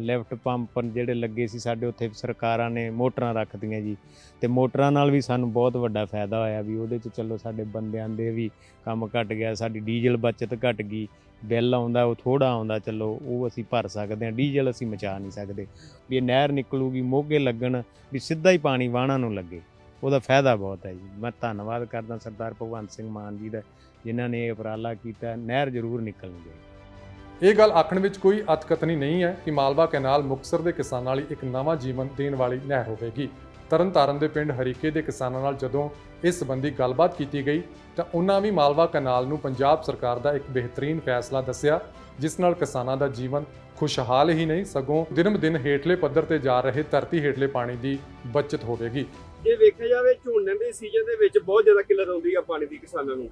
ਲੈਫਟ ਪੰਪ ਜਿਹੜੇ ਲੱਗੇ ਸੀ ਸਾਡੇ ਉੱਥੇ ਸਰਕਾਰਾਂ ਨੇ ਮੋਟਰਾਂ ਰੱਖਤੀਆਂ ਜੀ। ਤੇ ਮੋਟਰਾਂ ਨਾਲ ਵੀ ਸਾਨੂੰ ਬਹੁਤ ਵੱਡਾ ਫਾਇਦਾ ਹੋਇਆ ਵੀ ਉਹਦੇ 'ਚ ਚਲੋ ਸਾਡੇ ਬੰਦਿਆਂ ਦੇ ਵੀ ਕੰਮ ਘਟ ਗਿਆ, ਸਾਡੀ ਡੀਜ਼ਲ ਬਚਤ ਘਟ ਗਈ, ਬਿੱਲ ਆਉਂਦਾ, ਉਹ ਥੋੜਾ ਆਉਂਦਾ, ਚੱਲੋ ਉਹ ਅਸੀਂ ਭਰ ਸਕਦੇ ਹਾਂ, ਡੀਜ਼ਲ ਅਸੀਂ ਮਚਾ ਨਹੀਂ ਸਕਦੇ। ਵੀ ਇਹ ਨਹਿਰ ਨਿਕਲੂਗੀ, ਮੋਗੇ ਲੱਗਣ, ਵੀ ਸਿੱਧਾ ਹੀ ਪਾਣੀ ਵਾਹਣਾ ਨੂੰ ਲੱਗੇ। ਉਹਦਾ ਫਾਇਦਾ ਬਹੁਤ ਹੈ ਜੀ। ਮੈਂ ਧੰਨਵਾਦ ਕਰਦਾ ਸਰਦਾਰ ਭਗਵੰਤ ਸਿੰਘ ਮਾਨ ਜੀ ਦਾ, ਜਿਨ੍ਹਾਂ ਨੇ ਇਹ ਉਪਰਾਲਾ ਕੀਤਾ, ਨਹਿਰ ਜ਼ਰੂਰ ਨਿਕਲਣੀ ਚਾਹੀਦੀ। ਇਹ ਗੱਲ ਆਖਣ ਵਿੱਚ ਕੋਈ ਅਤਕਥਨੀ ਨਹੀਂ ਹੈ ਕਿ ਮਾਲਵਾ ਕੈਨਾਲ ਮੁਕਤਸਰ ਦੇ ਕਿਸਾਨਾਂ ਲਈ ਇੱਕ ਨਵਾਂ ਜੀਵਨ ਦੇਣ ਵਾਲੀ ਨਹਿਰ ਹੋਵੇਗੀ। ਤਰਨਤਾਰਨ ਦੇ ਪਿੰਡ ਹਰੀਕੇ ਦੇ ਕਿਸਾਨਾਂ ਨਾਲ ਜਦੋਂ ਇਸ ਸੰਬੰਧੀ ਗੱਲਬਾਤ ਕੀਤੀ ਗਈ, ਤਾਂ ਉਹਨਾਂ ਵੀ ਮਾਲਵਾ ਕੈਨਾਲ ਨੂੰ ਪੰਜਾਬ ਸਰਕਾਰ ਦਾ ਇੱਕ ਬਿਹਤਰੀਨ ਫੈਸਲਾ ਦੱਸਿਆ, ਜਿਸ ਨਾਲ ਕਿਸਾਨਾਂ ਦਾ ਜੀਵਨ ਖੁਸ਼ਹਾਲ ਹੀ ਨਹੀਂ, ਸਗੋਂ ਦਿਨ-ਦਿਨ ਹੇਠਲੇ ਪੱਧਰ ਤੇ ਜਾ ਰਹੇ ਧਰਤੀ ਹੇਠਲੇ ਪਾਣੀ ਦੀ ਬਚਤ ਹੋਵੇਗੀ। ਜੇ ਵੇਖਿਆ ਜਾਵੇ, ਝੋਨੇ ਦੇ ਸੀਜ਼ਨ ਦੇ ਵਿੱਚ ਬਹੁਤ ਜ਼ਿਆਦਾ ਕਿੱਲਤ ਆਉਂਦੀ ਆ ਪਾਣੀ ਦੀ ਕਿਸਾਨਾਂ ਨੂੰ।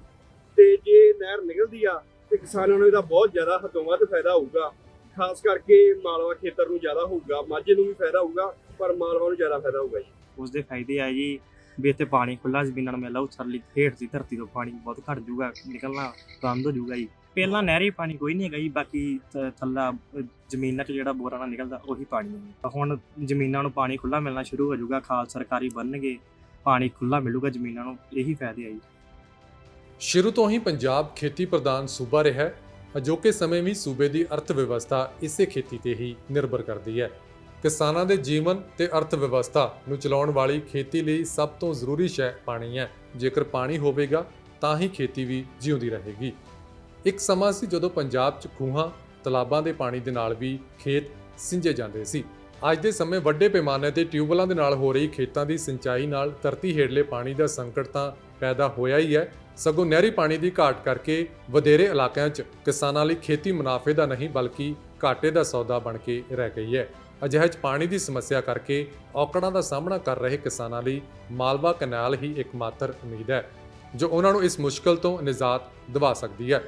ਤੇ ਜੇ ਨਹਿਰ ਨਿਕਲਦੀ ਆ ਤੇ ਕਿਸਾਨਾਂ ਨੂੰ ਇਹਦਾ ਬਹੁਤ ਜ਼ਿਆਦਾ ਹੱਦੋਂ ਵੱਧ ਫਾਇਦਾ ਹੋਊਗਾ। ਖਾਸ ਕਰਕੇ ਮਾਲਵਾ ਖੇਤਰ ਨੂੰ ਜ਼ਿਆਦਾ ਹੋਊਗਾ, ਮਾਝੇ ਨੂੰ ਵੀ ਫਾਇਦਾ ਹੋਊਗਾ, ਪਰ ਮਾਲਵਾ ਨੂੰ ਜ਼ਿਆਦਾ ਫਾਇਦਾ ਹੋਊਗਾ ਜੀ। ਉਸ ਦੇ ਫਾਇਦੇ ਆ ਜੀ, ਵੀ ਇੱਥੇ ਪਾਣੀ ਖੁੱਲਾ ਜ਼ਮੀਨਾਂ ਨੂੰ ਮਿਲਦਾ ਉਸਰ ਹੇਠ ਦੀ ਧਰਤੀ ਤੋਂ ਪਾਣੀ ਬਹੁਤ ਘਟ ਜਾਊਗਾ, ਨਿਕਲਣਾ ਬੰਦ ਹੋ ਜਾਊਗਾ ਜੀ। ਪਹਿਲਾਂ ਨਹਿਰੀ ਪਾਣੀ ਕੋਈ ਨਹੀਂ ਹੈਗਾ ਜੀ, ਬਾਕੀ th- ਥੱਲਾ ਜ਼ਮੀਨਾਂ 'ਚ ਜਿਹੜਾ ਬੋਰਾਂ ਨਾਲ ਨਿਕਲਦਾ, ਉਹੀ ਪਾਣੀ ਹੈ ਹੁਣ ਜ਼ਮੀਨਾਂ ਨੂੰ ਪਾਣੀ ਖੁੱਲਾ ਮਿਲਣਾ ਸ਼ੁਰੂ ਹੋ ਜਾਊਗਾ ਖਾਲ ਸਰਕਾਰੀ ਬਣਨਗੇ, ਪਾਣੀ ਖੁੱਲਾ ਮਿਲੂਗਾ ਜ਼ਮੀਨਾਂ ਨੂੰ, ਇਹੀ ਫਾਇਦੇ ਆ ਜੀ। ਸ਼ੁਰੂ ਤੋਂ ਹੀ ਪੰਜਾਬ ਖੇਤੀ ਪ੍ਰਧਾਨ ਸੂਬਾ ਰਿਹਾ ਹੈ। ਅਜੋਕੇ ਸਮੇਂ ਵੀ ਸੂਬੇ ਦੀ ਅਰਥ ਵਿਵਸਥਾ ਇਸੇ ਖੇਤੀ ਤੇ ਹੀ ਨਿਰਭਰ ਕਰਦੀ ਹੈ। ਕਿਸਾਨਾਂ ਦੇ ਜੀਵਨ ਤੇ ਅਰਥ ਵਿਵਸਥਾ ਨੂੰ ਚਲਾਉਣ ਵਾਲੀ ਖੇਤੀ ਲਈ ਸਭ ਤੋਂ ਜ਼ਰੂਰੀ ਸ਼ੈ ਪਾਣੀ ਹੈ। ਜੇਕਰ ਪਾਣੀ ਹੋਵੇਗਾ, ਤਾਂ ਹੀ ਖੇਤੀ ਵੀ ਜਿਉਂਦੀ ਰਹੇਗੀ। ਇੱਕ ਸਮਾਂ ਸੀ ਜਦੋਂ ਪੰਜਾਬ 'ਚ ਖੂਹਾਂ, ਤਲਾਬਾਂ ਦੇ ਪਾਣੀ ਦੇ ਨਾਲ ਵੀ ਖੇਤ ਸਿੰਜੇ ਜਾਂਦੇ ਸੀ। ਅੱਜ ਦੇ ਸਮੇਂ ਵੱਡੇ ਪੈਮਾਨੇ ਤੇ ਟਿਊਬਵੈਲਾਂ ਦੇ ਨਾਲ ਹੋ ਰਹੀ ਖੇਤਾਂ ਦੀ ਸਿੰਚਾਈ ਨਾਲ ਧਰਤੀ ਹੇਠਲੇ ਪਾਣੀ ਦਾ ਸੰਕਟ ਤਾਂ ਪੈਦਾ ਹੋਇਆ ਹੀ ਹੈ। ਸਗੋਂ ਨਹਿਰੀ ਪਾਣੀ ਦੀ ਘਾਟ ਕਰਕੇ ਵਧੇਰੇ ਇਲਾਕਿਆਂ 'ਚ ਕਿਸਾਨਾਂ ਲਈ ਖੇਤੀ ਮੁਨਾਫੇ ਦਾ ਨਹੀਂ, ਬਲਕਿ ਘਾਟੇ ਦਾ ਸੌਦਾ ਬਣ ਕੇ ਰਹਿ ਗਈ ਹੈ। ਅਜਿਹੇ 'ਚ ਪਾਣੀ ਦੀ ਸਮੱਸਿਆ ਕਰਕੇ ਔਕੜਾਂ ਦਾ ਸਾਹਮਣਾ ਕਰ ਰਹੇ ਕਿਸਾਨਾਂ ਲਈ ਮਾਲਵਾ ਕਨਾਲ ਹੀ ਇੱਕਮਾਤਰ ਉਮੀਦ ਹੈ, ਜੋ ਉਹਨਾਂ ਨੂੰ ਇਸ ਮੁਸ਼ਕਲ ਤੋਂ ਨਿਜਾਤ ਦਿਵਾ ਸਕਦੀ ਹੈ।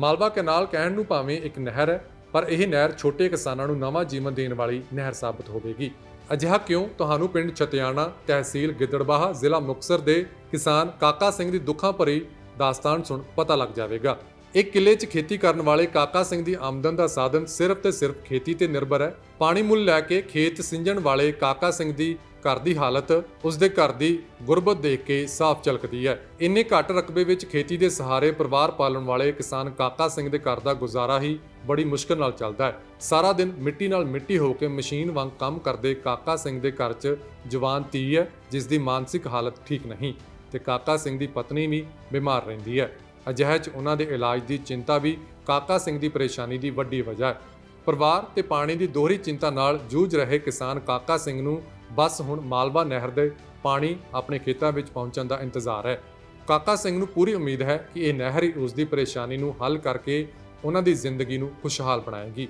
ਮਾਲਵਾ ਕਨਾਲ ਕਹਿਣ ਨੂੰ ਭਾਵੇਂ ਇੱਕ ਨਹਿਰ ਹੈ, ਪਰ ਇਹ ਨਹਿਰ ਛੋਟੇ ਕਿਸਾਨਾਂ ਨੂੰ ਨਵਾਂ ਜੀਵਨ ਦੇਣ ਵਾਲੀ ਨਹਿਰ ਸਾਬਤ ਹੋਵੇਗੀ। ਅਜਿਹਾ ਕਿਉਂ? ਤੁਹਾਨੂੰ ਪਿੰਡ ਛਤਿਆਣਾ ਤਹਿਸੀਲ ਗਿੱਦੜਬਾਹਾ ਜ਼ਿਲ੍ਹਾ ਮੁਕਤਸਰ ਦੇ ਕਿਸਾਨ ਕਾਕਾ ਸਿੰਘ ਦੀ ਦੁੱਖਾਂ ਭਰੀ ਦਾਸਤਾਨ ਸੁਣ ਪਤਾ ਲੱਗ ਜਾਵੇਗਾ। ਇੱਕ ਕਿੱਲੇ 'ਚ ਖੇਤੀ ਕਰਨ ਵਾਲੇ ਕਾਕਾ ਸਿੰਘ ਦੀ ਆਮਦਨ ਦਾ ਸਾਧਨ ਸਿਰਫ ਤੇ ਸਿਰਫ ਖੇਤੀ ਤੇ ਨਿਰਭਰ ਹੈ। ਪਾਣੀ ਮੁੱਲ ਲੈ ਕੇ ਖੇਤ ਸਿੰਜਣ ਵਾਲੇ ਕਾਕਾ ਸਿੰਘ ਦੀ ਘਰ ਦੀ ਹਾਲਤ, ਉਸ ਦੇ ਘਰ ਦੀ ਗੁਰਬਤ ਦੇਖ ਕੇ ਸਾਫ਼ ਝਲਕਦੀ ਹੈ। ਇੰਨੇ ਘੱਟ ਰਕਬੇ ਵਿੱਚ ਖੇਤੀ ਦੇ ਸਹਾਰੇ ਪਰਿਵਾਰ ਪਾਲਣ ਵਾਲੇ ਕਿਸਾਨ ਕਾਕਾ ਸਿੰਘ ਦੇ ਘਰ ਦਾ ਗੁਜ਼ਾਰਾ ਹੀ ਬੜੀ ਮੁਸ਼ਕਲ ਨਾਲ ਚੱਲਦਾ ਹੈ। ਸਾਰਾ ਦਿਨ ਮਿੱਟੀ ਨਾਲ ਮਿੱਟੀ ਹੋ ਕੇ ਮਸ਼ੀਨ ਵਾਂਗ ਕੰਮ ਕਰਦੇ ਕਾਕਾ ਸਿੰਘ ਦੇ ਘਰ 'ਚ ਜਵਾਨ ਧੀ ਹੈ, ਜਿਸ ਦੀ ਮਾਨਸਿਕ ਹਾਲਤ ਠੀਕ ਨਹੀਂ ਤੇ ਕਾਕਾ ਸਿੰਘ ਦੀ ਪਤਨੀ ਵੀ ਬਿਮਾਰ ਰਹਿੰਦੀ ਹੈ। ਅਜਿਹੇ 'ਚ ਉਹਨਾਂ ਦੇ ਇਲਾਜ ਦੀ ਚਿੰਤਾ ਵੀ ਕਾਕਾ ਸਿੰਘ ਦੀ ਪਰੇਸ਼ਾਨੀ ਦੀ ਵੱਡੀ ਵਜ੍ਹਾ ਹੈ। ਪਰਿਵਾਰ ਤੇ ਪਾਣੀ ਦੀ ਦੋਹਰੀ ਚਿੰਤਾ ਨਾਲ ਜੂਝ ਰਹੇ ਕਿਸਾਨ ਕਾਕਾ ਸਿੰਘ ਨੂੰ ਬਸ ਹੁਣ ਮਾਲਵਾ ਨਹਿਰ ਦੇ ਪਾਣੀ ਆਪਣੇ ਖੇਤਾਂ ਵਿੱਚ ਪਹੁੰਚਣ ਦਾ ਇੰਤਜ਼ਾਰ ਹੈ। ਕਾਕਾ ਸਿੰਘ ਨੂੰ ਪੂਰੀ ਉਮੀਦ ਹੈ ਕਿ ਇਹ ਨਹਿਰ ਹੀ ਉਸ ਦੀ ਪਰੇਸ਼ਾਨੀ ਨੂੰ ਹੱਲ ਕਰਕੇ ਉਹਨਾਂ ਦੀ ਜ਼ਿੰਦਗੀ ਨੂੰ ਖੁਸ਼ਹਾਲ ਬਣਾਏਗੀ।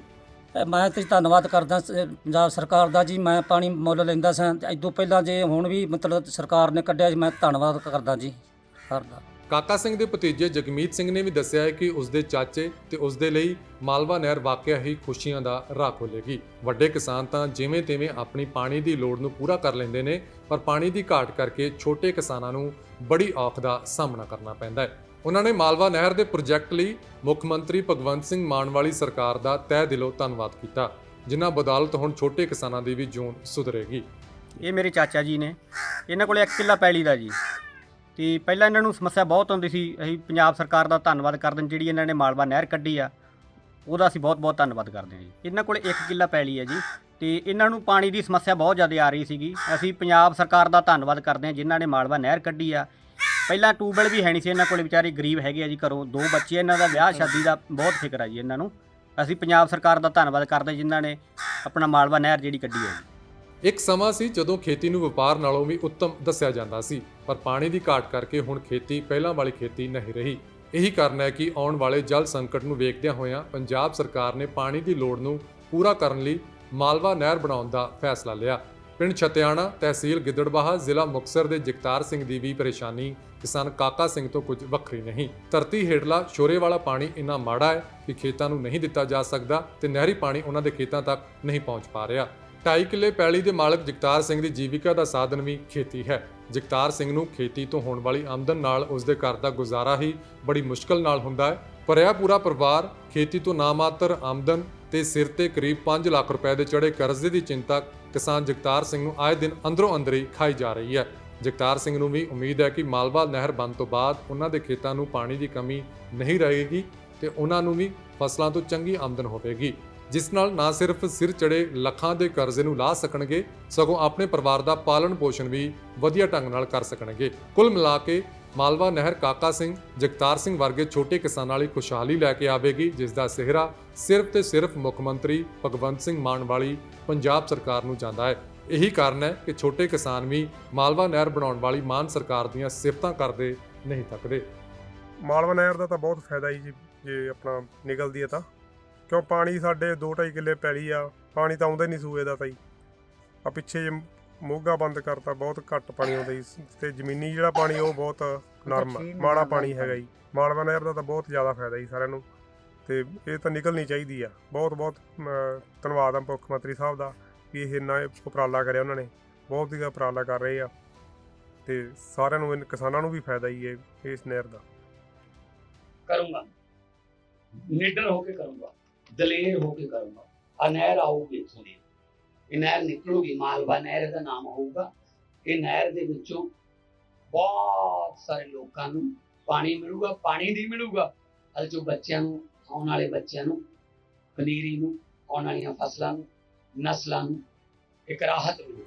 ਮੈਂ ਤੇ ਧੰਨਵਾਦ ਕਰਦਾ ਸ- ਪੰਜਾਬ ਸਰਕਾਰ ਦਾ ਜੀ ਮੈਂ ਪਾਣੀ ਮੁੱਲ ਲੈਂਦਾ ਸਾਂ। ਤੇ ਇਦੋਂ ਪਹਿਲਾਂ ਜੇ ਹੁਣ ਵੀ ਮਤਲਬ ਸਰਕਾਰ ਨੇ ਕੱਢਿਆ ਜੀ ਮੈਂ ਧੰਨਵਾਦ ਕਰਦਾ ਜੀ ਕਰਦਾ ਕਾਕਾ ਸਿੰਘ ਦੇ ਭਤੀਜੇ ਜਗਮੀਤ ਸਿੰਘ ਨੇ ਵੀ ਦੱਸਿਆ ਹੈ ਕਿ ਉਸ ਦੇ ਚਾਚੇ ਤੇ ਉਸ ਦੇ ਲਈ ਮਾਲਵਾ ਨਹਿਰ ਵਾਕਿਆ ਹੀ ਖੁਸ਼ੀਆਂ ਦਾ ਰਾਹ ਖੋਲੇਗੀ ਵੱਡੇ ਕਿਸਾਨ ਤਾਂ ਜਿਵੇਂ ਤਿਵੇਂ ਆਪਣੀ ਪਾਣੀ ਦੀ ਲੋੜ ਨੂੰ ਪੂਰਾ ਕਰ ਲੈਂਦੇ ਨੇ ਪਰ ਪਾਣੀ ਦੀ ਘਾਟ ਕਰਕੇ ਛੋਟੇ ਕਿਸਾਨਾਂ ਨੂੰ ਬੜੀ ਔਖ ਦਾ ਸਾਹਮਣਾ ਕਰਨਾ ਪੈਂਦਾ ਹੈ। ਉਹਨਾਂ ਨੇ ਮਾਲਵਾ ਨਹਿਰ ਦੇ ਪ੍ਰੋਜੈਕਟ ਲਈ ਮੁੱਖ ਮੰਤਰੀ ਭਗਵੰਤ ਸਿੰਘ ਮਾਨ ਵਾਲੀ ਸਰਕਾਰ ਦਾ ਤਹਿ ਦਿਲੋਂ ਧੰਨਵਾਦ ਕੀਤਾ ਜਿਨ੍ਹਾਂ ਬਦੌਲਤ ਹੁਣ ਛੋਟੇ ਕਿਸਾਨਾਂ ਦੀ ਵੀ ਜੂਨ ਸੁਧਰੇਗੀ। ਇਹ ਮੇਰੇ ਚਾਚਾ ਜੀ ਨੇ। ਇਹਨਾਂ ਕੋਲੇ 1 ਕਿੱਲਾ ਪੈਲੀ ਦਾ ਜੀ। ਤੇ ਪਹਿਲਾਂ ਇਹਨਾਂ ਨੂੰ ਸਮੱਸਿਆ ਬਹੁਤ ਆਉਂਦੀ ਸੀ, ਅਸੀਂ ਪੰਜਾਬ ਸਰਕਾਰ ਦਾ ਧੰਨਵਾਦ ਕਰਦੇ ਹਾਂ, ਜਿਹੜੀ ਇਹਨਾਂ ਨੇ ਮਾਲਵਾ ਨਹਿਰ ਕੱਢੀ ਆ, ਉਹਦਾ ਅਸੀਂ ਬਹੁਤ ਬਹੁਤ ਧੰਨਵਾਦ ਕਰਦੇ ਹਾਂ ਜੀ। ਇਹਨਾਂ ਕੋਲੇ 1 ਕਿੱਲਾ ਪੈਲੀ ਹੈ ਜੀ, ਤੇ ਇਹਨਾਂ ਨੂੰ ਪਾਣੀ ਦੀ ਸਮੱਸਿਆ ਬਹੁਤ ਜ਼ਿਆਦਾ ਆ ਰਹੀ ਸੀਗੀ। ਅਸੀਂ ਪੰਜਾਬ ਸਰਕਾਰ ਦਾ ਧੰਨਵਾਦ ਕਰਦੇ ਹਾਂ, ਜਿਨ੍ਹਾਂ ਨੇ ਮਾਲਵਾ ਨਹਿਰ ਕੱਢੀ ਆ। ਪਹਿਲਾਂ ਟੂਬਲ ਵੀ ਹੈ ਨਹੀਂ ਸੀ ਇਹਨਾਂ ਕੋਲੇ, ਵਿਚਾਰੇ ਗਰੀਬ ਹੈਗੇ ਆ ਜੀ ਘਰੋਂ, ਦੋ ਬੱਚੇ ਇਹਨਾਂ ਦਾ, ਵਿਆਹ ਸ਼ਾਦੀ ਦਾ ਬਹੁਤ ਫਿਕਰ ਆ ਜੀ ਇਹਨਾਂ ਨੂੰ। ਅਸੀਂ ਪੰਜਾਬ ਸਰਕਾਰ ਦਾ ਧੰਨਵਾਦ ਕਰਦੇ ਹਾਂ ਜਿਨ੍ਹਾਂ ਨੇ ਆਪਣਾ ਮਾਲਵਾ ਨਹਿਰ ਜਿਹੜੀ ਕੱਢੀ ਹੈ ਜੀ। ਇੱਕ ਸਮਾਂ ਸੀ ਜਦੋਂ ਖੇਤੀ ਨੂੰ ਵਪਾਰ ਨਾਲੋਂ ਵੀ ਉੱਤਮ ਦੱਸਿਆ ਜਾਂਦਾ ਸੀ, ਪਰ ਪਾਣੀ ਦੀ ਘਾਟ ਕਰਕੇ ਹੁਣ ਖੇਤੀ, ਪਹਿਲਾਂ ਵਾਲੀ ਖੇਤੀ ਨਹੀਂ ਰਹੀ। ਇਹੀ ਕਾਰਨ ਹੈ ਕਿ ਆਉਣ ਵਾਲੇ ਜਲ ਸੰਕਟ ਨੂੰ ਵੇਖਦਿਆਂ ਹੋਇਆਂ ਪੰਜਾਬ ਸਰਕਾਰ ਨੇ ਪਾਣੀ ਦੀ ਲੋੜ ਨੂੰ ਪੂਰਾ ਕਰਨ ਲਈ ਮਾਲਵਾ ਨਹਿਰ ਬਣਾਉਣ ਦਾ ਫੈਸਲਾ ਲਿਆ। ਪਿੰਡ ਛਤਿਆਣਾ ਤਹਿਸੀਲ ਗਿੱਦੜਬਾਹਾ, ਜ਼ਿਲ੍ਹਾ ਮੁਕਤਸਰ ਦੇ ਜਗਤਾਰ ਸਿੰਘ ਦੀ ਵੀ ਪਰੇਸ਼ਾਨੀ, ਕਿਸਾਨ ਕਾਕਾ ਸਿੰਘ ਤੋਂ ਕੁਝ ਵੱਖਰੀ ਨਹੀਂ। ਧਰਤੀ ਹੇਠਲਾ ਸ਼ੋਰੇ ਵਾਲਾ ਪਾਣੀ ਇੰਨਾ ਮਾੜਾ ਹੈ ਕਿ ਖੇਤਾਂ ਨੂੰ ਨਹੀਂ ਦਿੱਤਾ ਜਾ ਸਕਦਾ ਤੇ ਨਹਿਰੀ ਪਾਣੀ ਉਹਨਾਂ ਦੇ ਖੇਤਾਂ ਤੱਕ ਨਹੀਂ ਪਹੁੰਚ ਪਾ ਰਿਹਾ। ਢਾਈ ਕਿੱਲੇ ਪੈਲੀ ਦੇ ਮਾਲਕ ਜਗਤਾਰ ਸਿੰਘ ਦੀ ਜੀਵਿਕਾ ਦਾ ਸਾਧਨ ਵੀ ਖੇਤੀ ਹੈ। ਜਗਤਾਰ ਸਿੰਘ ਨੂੰ ਖੇਤੀ ਤੋਂ ਹੋਣ ਵਾਲੀ ਆਮਦਨ ਨਾਲ ਉਸ ਦੇ ਘਰ ਦਾ ਗੁਜ਼ਾਰਾ ਹੀ ਬੜੀ ਮੁਸ਼ਕਲ ਨਾਲ ਹੁੰਦਾ ਹੈ। ਭਰਿਆ ਪੂਰਾ ਪਰਿਵਾਰ, ਖੇਤੀ ਤੋਂ ਨਾ ਮਾਤਰ ਆਮਦਨ ਤੇ ਸਿਰ ਤੇ ਕਰੀਬ 5 ਲੱਖ ਰੁਪਏ ਦੇ ਚੜੇ ਕਰਜ਼ੇ ਦੀ ਚਿੰਤਾ ਕਿਸਾਨ ਜਗਤਾਰ ਸਿੰਘ ਨੂੰ ਆਏ ਦਿਨ ਅੰਦਰੋਂ ਅੰਦਰੀ ਖਾਈ ਜਾ ਰਹੀ ਹੈ। ਜਗਤਾਰ ਸਿੰਘ ਨੂੰ ਵੀ ਉਮੀਦ ਹੈ ਕਿ ਮਾਲਵਾ ਨਹਿਰ ਬੰਦ ਤੋਂ ਬਾਅਦ ਉਹਨਾਂ ਦੇ ਖੇਤਾਂ ਨੂੰ ਪਾਣੀ ਦੀ ਕਮੀ ਨਹੀਂ ਰਹੇਗੀ ਤੇ ਉਹਨਾਂ ਨੂੰ ਵੀ ਫਸਲਾਂ ਤੋਂ ਚੰਗੀ ਆਮਦਨ ਹੋਵੇਗੀ। ਜਿਸ ਨਾਲ ਨਾ ਸਿਰਫ ਸਿਰ ਚੜੇ ਲੱਖਾਂ ਦੇ ਕਰਜ਼ੇ ਨੂੰ ਲਾ ਸਕਣਗੇ, ਸਗੋਂ ਆਪਣੇ ਪਰਿਵਾਰ ਦਾ ਪਾਲਣ ਪੋਸ਼ਣ ਵੀ ਵਧੀਆ ਢੰਗ ਨਾਲ ਕਰ ਸਕਣਗੇ। ਕੁੱਲ ਮਿਲਾ ਕੇ ਮਾਲਵਾ ਨਹਿਰ ਕਾਕਾ ਸਿੰਘ, ਜਗਤਾਰ ਸਿੰਘ ਵਰਗੇ ਛੋਟੇ ਕਿਸਾਨਾਂ ਲਈ ਖੁਸ਼ਹਾਲੀ ਲੈ ਕੇ ਆਵੇਗੀ ਜਿਸ ਦਾ ਸਿਹਰਾ ਸਿਰਫ ਤੇ ਸਿਰਫ ਮੁੱਖ ਮੰਤਰੀ ਭਗਵੰਤ ਸਿੰਘ ਮਾਨ ਵਾਲੀ ਪੰਜਾਬ ਸਰਕਾਰ ਨੂੰ ਜਾਂਦਾ ਹੈ। ਇਹੀ ਕਾਰਨ ਹੈ ਕਿ ਛੋਟੇ ਕਿਸਾਨ ਵੀ ਮਾਲਵਾ ਨਹਿਰ ਬਣਾਉਣ ਵਾਲੀ ਮਾਨ ਸਰਕਾਰ ਦੀਆਂ ਸਿਫਤਾਂ ਕਰਦੇ ਨਹੀਂ ਥੱਕਦੇ। ਮਾਲਵਾ ਨਹਿਰ ਦਾ ਤਾਂ ਬਹੁਤ ਫਾਇਦਾ ਹੀ ਜੀ, ਜੇ ਆਪਣਾ ਨਿਕਲਦੀ ਹੈ ਤਾਂ। ਕਿਉਂ ਪਾਣੀ ਸਾਡੇ 2.5 ਕਿੱਲੇ ਪੈਲੀ ਆ, ਪਾਣੀ ਤਾਂ ਆਉਂਦਾ ਹੀ ਨਹੀਂ ਸੂਏ ਦਾ ਤਾਂ ਜੀ ਆ ਪਿੱਛੇ ਜੇ ਮੋਗਾ ਬੰਦ ਕਰਤਾ ਬਹੁਤ ਘੱਟ ਪਾਣੀ ਆਉਂਦਾ ਜੀ। ਤੇ ਜ਼ਮੀਨੀ ਜਿਹੜਾ ਪਾਣੀ ਉਹ ਬਹੁਤ ਨਰਮ ਆ। ਮਾੜਾ ਪਾਣੀ ਹੈਗਾ ਜੀ। ਮਾਲਵਾ ਨਹਿਰ ਦਾ ਤਾਂ ਬਹੁਤ ਜ਼ਿਆਦਾ ਫਾਇਦਾ ਜੀ ਸਾਰਿਆਂ ਨੂੰ। ਤੇ ਇਹ ਤਾਂ ਨਿਕਲਣੀ ਚਾਹੀਦੀ ਆ। ਬਹੁਤ ਬਹੁਤ ਅਮ, ਧੰਨਵਾਦ ਆ ਮੁੱਖ ਮੰਤਰੀ ਸਾਹਿਬ ਦਾ ਕਿ ਇਹ ਇੰਨਾ ਉਪਰਾਲਾ ਕਰਿਆ ਉਹਨਾਂ ਨੇ। ਬਹੁਤ ਹੀ ਉਪਰਾਲਾ ਕਰ ਰਹੇ ਆ। ਤੇ ਸਾਰਿਆਂ ਨੂੰ ਇਨ- ਕਿਸਾਨਾਂ ਨੂੰ ਵੀ ਫਾਇਦਾ ਹੀ ਹੈ ਇਸ ਨਹਿਰ ਦਾ। ਕਰੂੰਗਾ। ਨਿਡਰ ਹੋ ਕੇ ਕਰੂੰਗਾ। ਦਲੇਰ ਹੋ ਕੇ ਕਰੂੰਗਾ। ਆ ਇਹ ਨਹਿਰ ਨਿਕਲੂਗੀ, ਮਾਲਵਾ ਨਹਿਰ ਦਾ ਨਾਮ ਹੋਊਗਾ। ਇਹ ਨਹਿਰ ਦੇ ਵਿੱਚੋਂ ਬਹੁਤ ਸਾਰੇ ਲੋਕਾਂ ਨੂੰ ਪਾਣੀ ਮਿਲੂਗਾ, ਪਾਣੀ ਨਹੀਂ ਮਿਲੂਗਾ। ਹਲ ਜੋ ਬੱਚਿਆਂ ਨੂੰ, ਆਉਣ ਵਾਲੇ ਬੱਚਿਆਂ ਨੂੰ, ਪਨੀਰੀ ਨੂੰ, ਆਉਣ ਵਾਲੀਆਂ ਫਸਲਾਂ ਨੂੰ, ਨਸਲਾਂ ਨੂੰ ਇੱਕ ਰਾਹਤ ਮਿਲੂ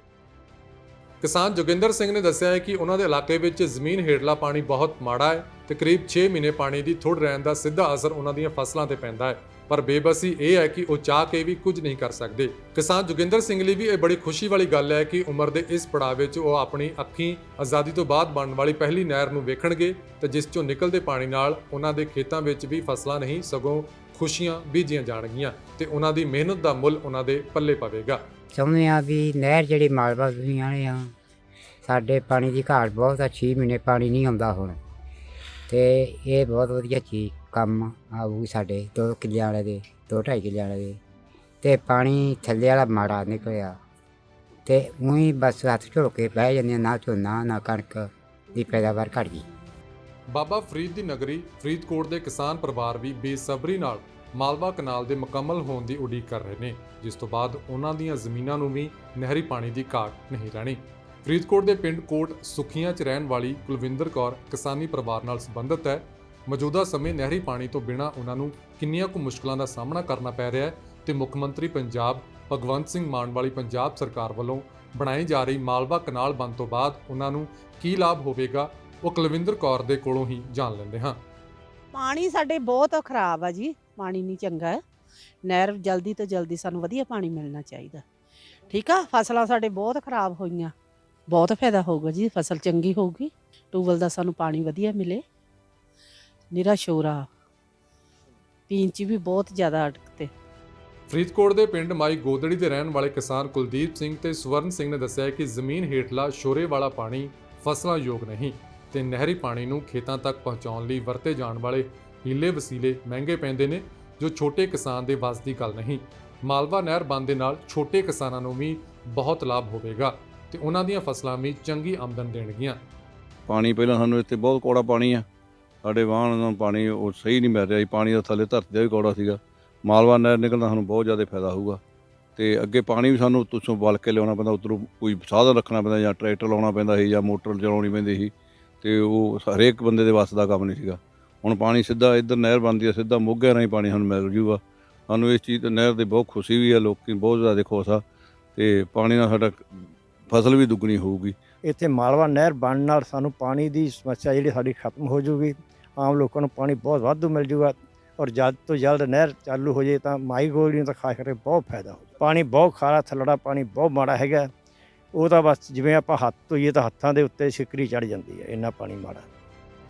ਕਿਸਾਨ ਜੋਗਿੰਦਰ ਸਿੰਘ ਨੇ ਦੱਸਿਆ ਹੈ ਕਿ ਉਹਨਾਂ ਦੇ ਇਲਾਕੇ ਵਿੱਚ ਜ਼ਮੀਨ ਹੇਠਲਾ ਪਾਣੀ ਬਹੁਤ ਮਾੜਾ ਹੈ ਤੇ ਕਰੀਬ 6 ਮਹੀਨੇ ਪਾਣੀ ਦੀ ਥੁੜ ਰਹਿਣ ਦਾ ਸਿੱਧਾ ਅਸਰ ਉਹਨਾਂ ਦੀਆਂ ਫਸਲਾਂ ਤੇ ਪੈਂਦਾ ਹੈ। ਪਰ ਬੇਬਸੀ ਇਹ ਹੈ ਕਿ ਉਹ ਚਾਹ ਕੇ ਵੀ ਕੁਝ ਨਹੀਂ ਕਰ ਸਕਦੇ। ਕਿਸਾਨ ਜੋਗਿੰਦਰ ਸਿੰਘ ਲਈ ਵੀ ਇਹ ਬੜੀ ਖੁਸ਼ੀ ਵਾਲੀ ਗੱਲ ਹੈ ਕਿ ਉਮਰ ਦੇ ਇਸ ਪੜਾਅ ਵਿੱਚ ਉਹ ਆਪਣੀ ਅੱਖੀਂ ਆਜ਼ਾਦੀ ਤੋਂ ਬਾਅਦ ਬਣਨ ਵਾਲੀ ਪਹਿਲੀ ਨਹਿਰ ਨੂੰ ਵੇਖਣਗੇ ਤੇ ਜਿਸ ਚੋਂ ਨਿਕਲਦੇ ਪਾਣੀ ਨਾਲ ਉਹਨਾਂ ਦੇ ਖੇਤਾਂ ਵਿੱਚ ਵੀ ਫਸਲਾਂ ਨਹੀਂ, ਸਗੋਂ ਖੁਸ਼ੀਆਂ ਬੀਜੀਆਂ ਜਾਣਗੀਆਂ ਤੇ ਉਹਨਾਂ ਦੀ ਮਿਹਨਤ ਦਾ ਮੁੱਲ ਉਹਨਾਂ ਦੇ ਪੱਲੇ ਪਵੇਗਾ। ਚਾਹੁੰਦੇ ਆ ਵੀ ਨਹਿਰ ਜਿਹੜੀ ਮਾਲਵਾ ਦੁਨੀਆਂ ਨੇ ਆ, ਸਾਡੇ ਪਾਣੀ ਦੀ ਘਾਟ ਬਹੁਤ ਆ 6 ਮਹੀਨੇ ਪਾਣੀ ਨਹੀਂ ਆਉਂਦਾ ਹੁਣ। ਤੇ ਇਹ ਬਹੁਤ ਵਧੀਆ ਚੀਜ਼ ਕੰਮ ਆਊਗੀ ਸਾਡੇ ਦੋ ਕਿੱਲੇ ਵਾਲੇ ਦੇ ਦੋ ਢਾਈ ਕਿੱਲਿਆਂ ਵਾਲੇ ਦੇ। ਤੇ ਪਾਣੀ ਥੱਲੇ ਵਾਲਾ ਮਾੜਾ ਨਿਕਲਿਆ। ਤੇ ਉਹੀ ਬਸ ਹੱਥ ਝੁਲ ਕੇ ਬਹਿ ਜਾਂਦੇ ਆ, ਨਾ ਝੋਨਾ ਨਾ ਕਣਕ ਦੀ ਪੈਦਾਵਾਰ ਘਟ ਗਈ। ਬਾਬਾ ਫਰੀਦ ਦੀ ਨਗਰੀ ਫਰੀਦਕੋਟ ਦੇ ਕਿਸਾਨ ਪਰਿਵਾਰ ਵੀ ਬੇਸਬਰੀ ਨਾਲ ਮਾਲਵਾ ਕਨਾਲ ਦੇ ਮੁਕੰਮਲ ਹੋਣ ਦੀ ਉਡੀਕ ਕਰ ਰਹੇ ਨੇ ਜਿਸ ਤੋਂ ਬਾਅਦ ਉਹਨਾਂ ਦੀਆਂ ਜ਼ਮੀਨਾਂ ਨੂੰ ਵੀ ਨਹਿਰੀ ਪਾਣੀ ਦੀ ਘਾਟ ਨਹੀਂ ਰਹਿਣੀ। ਫਰੀਦਕੋਟ ਦੇ ਪਿੰਡ ਕੋਟ ਸੁਖੀਆਂ 'ਚ ਰਹਿਣ ਵਾਲੀ ਕੁਲਵਿੰਦਰ ਕੌਰ ਕਿਸਾਨੀ ਪਰਿਵਾਰ ਨਾਲ ਸੰਬੰਧਿਤ ਹੈ। ਮੌਜੂਦਾ ਸਮੇਂ ਨਹਿਰੀ ਪਾਣੀ ਤੋਂ ਬਿਨਾਂ ਉਹਨਾਂ ਨੂੰ ਕਿੰਨੀਆਂ ਕੁ ਮੁਸ਼ਕਲਾਂ ਦਾ ਸਾਹਮਣਾ ਕਰਨਾ ਪੈ ਰਿਹਾ ਹੈ ਤੇ ਮੁੱਖ ਮੰਤਰੀ ਪੰਜਾਬ ਭਗਵੰਤ ਸਿੰਘ ਮਾਨ ਵਾਲੀ ਪੰਜਾਬ ਸਰਕਾਰ ਵੱਲੋਂ ਬਣਾਈ ਜਾ ਰਹੀ ਮਾਲਵਾ ਕਨਾਲ ਬੰਦ ਤੋਂ ਬਾਅਦ ਉਹਨਾਂ ਨੂੰ ਕੀ ਲਾਭ ਹੋਵੇਗਾ, ਉਹ ਕੁਲਵਿੰਦਰ ਕੌਰ ਦੇ ਕੋਲੋਂ ਹੀ ਜਾਣ ਲੈਂਦੇ ਹਾਂ। ਪਾਣੀ ਸਾਡੇ ਬਹੁਤ ਖਰਾਬ ਆ ਜੀ, ਪਾਣੀ ਨਹੀਂ ਚੰਗਾ। ਹੈ ਨਹਿਰ ਜਲਦੀ ਤੋਂ ਜਲਦੀ ਸਾਨੂੰ ਵਧੀਆ ਪਾਣੀ ਮਿਲਣਾ ਚਾਹੀਦਾ। ਠੀਕ ਆ, ਫਸਲਾਂ ਸਾਡੇ ਬਹੁਤ ਖਰਾਬ ਹੋਈਆਂ। ਬਹੁਤ ਫਾਇਦਾ ਹੋਊਗਾ ਜੀ, ਫਸਲ ਚੰਗੀ ਹੋਊਗੀ ਟੂਬਲ ਦਾ ਸਾਨੂੰ ਪਾਣੀ ਵਧੀਆ ਮਿਲੇ। ਨਿਰਾ ਸ਼ੋਰਾ ਪੀਣ ਚ ਵੀ ਬਹੁਤ ਜ਼ਿਆਦਾ ਅਟਕਤੇ ਫਰੀਦਕੋਟ ਦੇ ਪਿੰਡ ਮਾਈ ਗੋਦੜੀ ਦੇ ਰਹਿਣ ਵਾਲੇ ਕਿਸਾਨ ਕੁਲਦੀਪ ਸਿੰਘ ਤੇ ਸਵਰਨ ਸਿੰਘ ਨੇ ਦੱਸਿਆ ਕਿ ਜ਼ਮੀਨ ਹੇਠਲਾ ਸ਼ੋਰੇ ਵਾਲਾ ਪਾਣੀ ਫਸਲਾਂ ਯੋਗ ਨਹੀਂ ਤੇ ਨਹਿਰੀ ਪਾਣੀ ਨੂੰ ਖੇਤਾਂ ਤੱਕ ਪਹੁੰਚਾਉਣ ਲਈ ਵਰਤੇ ਜਾਣ ਵਾਲੇ ਹੀਲੇ ਵਸੀਲੇ ਮਹਿੰਗੇ ਪੈਂਦੇ ਨੇ ਜੋ ਛੋਟੇ ਕਿਸਾਨ ਦੇ ਵੱਸ ਦੀ ਗੱਲ ਨਹੀਂ। ਮਾਲਵਾ ਨਹਿਰ ਬੰਦ ਦੇ ਨਾਲ ਛੋਟੇ ਕਿਸਾਨਾਂ ਨੂੰ ਵੀ ਬਹੁਤ ਲਾਭ ਹੋਵੇਗਾ ਤੇ ਉਹਨਾਂ ਦੀਆਂ ਫਸਲਾਂ ਵੀ ਚੰਗੀ ਆਮਦਨ ਦੇਣਗੀਆਂ। ਪਾਣੀ ਪਹਿਲਾਂ ਸਾਨੂੰ ਇੱਥੇ ਬਹੁਤ ਕੌੜਾ ਪਾਣੀ ਆ। ਸਾਡੇ ਵਾਹਣ ਨੂੰ ਪਾਣੀ ਉਹ ਸਹੀ ਨਹੀਂ ਮਿਲ ਰਿਹਾ ਜੀ ਪਾਣੀ ਦਾ ਥੱਲੇ ਧਰਤੀ ਦਾ ਵੀ ਕੌੜਾ ਸੀਗਾ। ਮਾਲਵਾ ਨਹਿਰ ਨਿਕਲਦਾ ਸਾਨੂੰ ਬਹੁਤ ਜ਼ਿਆਦਾ ਫਾਇਦਾ ਹੋਊਗਾ। ਤੇ ਅੱਗੇ ਪਾਣੀ ਵੀ ਸਾਨੂੰ ਤੁਸੋਂ ਬਲ ਕੇ ਲਿਆਉਣਾ ਪੈਂਦਾ ਉੱਧਰੋਂ ਕੋਈ ਸਾਧਨ ਰੱਖਣਾ ਪੈਂਦਾ ਜਾਂ ਟਰੈਕਟਰ ਲਾਉਣਾ ਪੈਂਦਾ ਸੀ ਜਾਂ ਮੋਟਰ ਚਲਾਉਣੀ ਪੈਂਦੀ ਸੀ। ਤੇ ਉਹ ਹਰੇਕ ਬੰਦੇ ਦੇ ਵੱਸ ਦਾ ਕੰਮ ਨਹੀਂ ਸੀਗਾ। ਹੁਣ ਪਾਣੀ ਸਿੱਧਾ ਇੱਧਰ ਨਹਿਰ ਬਣਦੀ ਹੈ ਸਿੱਧਾ ਮੋਗੇ ਰਾਹੀਂ ਪਾਣੀ ਸਾਨੂੰ ਮਿਲ ਜੂਗਾ। ਸਾਨੂੰ ਇਸ ਚੀਜ਼ ਤੇ ਨਹਿਰ ਦੀ ਬਹੁਤ ਖੁਸ਼ੀ ਵੀ ਆ, ਲੋਕੀ ਬਹੁਤ ਜ਼ਿਆਦਾ ਖੁਸ਼ ਆ। ਤੇ ਪਾਣੀ ਨਾਲ ਸਾਡਾ ਫਸਲ ਵੀ ਦੁੱਗਣੀ ਹੋਊਗੀ। ਇੱਥੇ ਮਾਲਵਾ ਨਹਿਰ ਬਣਨ ਨਾਲ ਸਾਨੂੰ ਪਾਣੀ ਦੀ ਸਮੱਸਿਆ ਜਿਹੜੀ ਸਾਡੀ ਖਤਮ ਹੋ ਜੂਗੀ ਆਮ ਲੋਕਾਂ ਨੂੰ ਪਾਣੀ ਬਹੁਤ ਵਾਧੂ ਮਿਲ ਜੂਗਾ ਔਰ ਜਲਦ ਤੋਂ ਜਲਦ ਨਹਿਰ ਚਾਲੂ ਹੋ ਜੇ ਤਾਂ ਮਾਈ ਗੋਲਡੀ ਨੂੰ ਤਾਂ ਖਾਸ ਕਰਕੇ ਬਹੁਤ ਫਾਇਦਾ ਹੋ ਪਾਣੀ ਬਹੁਤ ਖਾਰਾ, ਥੱਲੜਾ ਪਾਣੀ ਬਹੁਤ ਮਾੜਾ ਹੈਗਾ। ਉਹ ਤਾਂ ਬਸ ਜਿਵੇਂ ਆਪਾਂ ਹੱਥ ਧੋਈਏ ਤਾਂ ਹੱਥਾਂ ਦੇ ਉੱਤੇ ਸ਼ਿਕਰੀ ਚੜ ਜਾਂਦੀ ਹੈ, ਇੰਨਾ ਪਾਣੀ ਮਾੜਾ।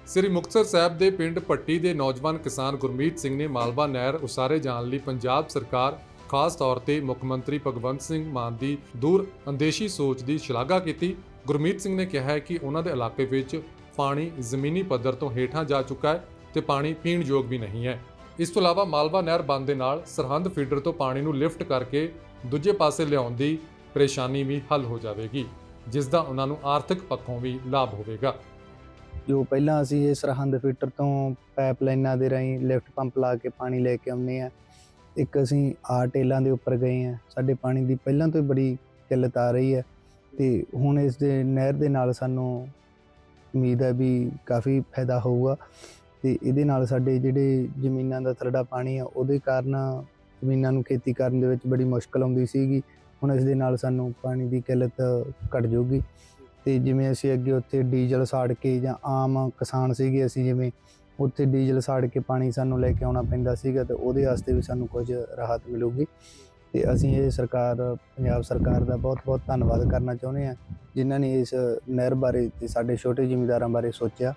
ਸ੍ਰੀ ਮੁਕਤਸਰ ਸਾਹਿਬ ਦੇ ਪਿੰਡ ਪੱਟੀ ਦੇ ਨੌਜਵਾਨ ਕਿਸਾਨ ਗੁਰਮੀਤ ਸਿੰਘ ਨੇ ਮਾਲਵਾ ਨਹਿਰ ਉਸਾਰੇ ਜਾਣ ਲਈ ਪੰਜਾਬ ਸਰਕਾਰ, ਖਾਸ ਤੌਰ ਤੇ ਮੁੱਖ ਮੰਤਰੀ ਭਗਵੰਤ ਸਿੰਘ ਮਾਨ ਦੀ ਦੂਰ ਅੰਦੇਸ਼ੀ ਸੋਚ ਦੀ ਸ਼ਲਾਘਾ ਕੀਤੀ ਗੁਰਮੀਤ ਸਿੰਘ ਨੇ ਕਿਹਾ ਹੈ ਕਿ ਉਹਨਾਂ ਦੇ ਇਲਾਕੇ ਵਿੱਚ ਪਾਣੀ ਜ਼ਮੀਨੀ ਪੱਧਰ ਤੋਂ ਹੇਠਾਂ ਜਾ ਚੁੱਕਾ ਹੈ ਤੇ ਪਾਣੀ ਪੀਣ ਯੋਗ ਵੀ ਨਹੀਂ ਹੈ। ਇਸ ਤੋਂ ਇਲਾਵਾ ਮਾਲਵਾ ਨਹਿਰ ਬੰਦ ਦੇ ਨਾਲ ਸਰਹੰਦ ਫੀਡਰ ਤੋਂ ਪਾਣੀ ਨੂੰ ਲਿਫਟ ਕਰਕੇ ਦੂਜੇ ਪਾਸੇ ਲਿਆਉਣ ਦੀ ਪਰੇਸ਼ਾਨੀ ਵੀ ਹੱਲ ਹੋ ਜਾਵੇਗੀ, ਜਿਸ ਦਾ ਉਹਨਾਂ ਨੂੰ ਆਰਥਿਕ ਪੱਖੋਂ ਵੀ ਲਾਭ ਹੋਵੇਗਾ। ਜੋ ਪਹਿਲਾਂ ਅਸੀਂ ਇਹ ਸਰਹੰਦ ਫਿਲਟਰ ਤੋਂ ਪਾਈਪਲਾਈਨਾਂ ਦੇ ਰਾਹੀਂ ਲਿਫਟ ਪੰਪ ਲਾ ਕੇ ਪਾਣੀ ਲੈ ਕੇ ਆਉਂਦੇ ਆ ਇੱਕ ਅਸੀਂ ਆ ਟੇਲਾਂ ਦੇ ਉੱਪਰ ਗਏ ਆ ਸਾਡੇ ਪਾਣੀ ਦੀ ਪਹਿਲਾਂ ਤੋਂ ਹੀ ਬੜੀ ਕਿੱਲਤ ਆ ਰਹੀ ਹੈ। ਤੇ ਹੁਣ ਇਸ ਦੇ ਨਹਿਰ ਦੇ ਨਾਲ ਸਾਨੂੰ ਉਮੀਦ ਹੈ ਵੀ ਕਾਫੀ ਫਾਇਦਾ ਹੋਊਗਾ ਤੇ ਇਹਦੇ ਨਾਲ ਸਾਡੇ ਜਿਹੜੇ ਜ਼ਮੀਨਾਂ ਦਾ ਥਰੜਾ ਪਾਣੀ ਆ, ਉਹਦੇ ਕਾਰਨ ਜ਼ਮੀਨਾਂ ਨੂੰ ਖੇਤੀ ਕਰਨ ਦੇ ਵਿੱਚ ਬੜੀ ਮੁਸ਼ਕਲ ਆਉਂਦੀ ਸੀਗੀ। ਹੁਣ ਇਸ ਦੇ ਨਾਲ ਸਾਨੂੰ ਪਾਣੀ ਦੀ ਕਿੱਲਤ ਘਟ ਜਾਊਗੀ ਤੇ ਜਿਵੇਂ ਅਸੀਂ ਅੱਗੇ ਉੱਥੇ ਡੀਜ਼ਲ ਸਾੜ ਕੇ ਜਾਂ ਆਮ ਕਿਸਾਨ ਸੀਗੇ ਅਸੀਂ ਜਿਵੇਂ ਉੱਥੇ ਡੀਜ਼ਲ ਸਾੜ ਕੇ ਪਾਣੀ ਸਾਨੂੰ ਲੈ ਕੇ ਆਉਣਾ ਪੈਂਦਾ ਸੀਗਾ ਤੇ ਉਹਦੇ ਵਾਸਤੇ ਵੀ ਸਾਨੂੰ ਕੁਝ ਰਾਹਤ ਮਿਲੂਗੀ। ਤੇ ਅਸੀਂ ਇਹ ਸਰਕਾਰ, ਪੰਜਾਬ ਸਰਕਾਰ ਦਾ ਬਹੁਤ-ਬਹੁਤ ਧੰਨਵਾਦ ਕਰਨਾ ਚਾਹੁੰਦੇ ਹਾਂ, ਜਿਨ੍ਹਾਂ ਨੇ ਇਸ ਨਹਿਰ ਬਾਰੇ ਤੇ ਸਾਡੇ ਛੋਟੇ ਜ਼ਿਮੀਂਦਾਰਾਂ ਬਾਰੇ ਸੋਚਿਆ।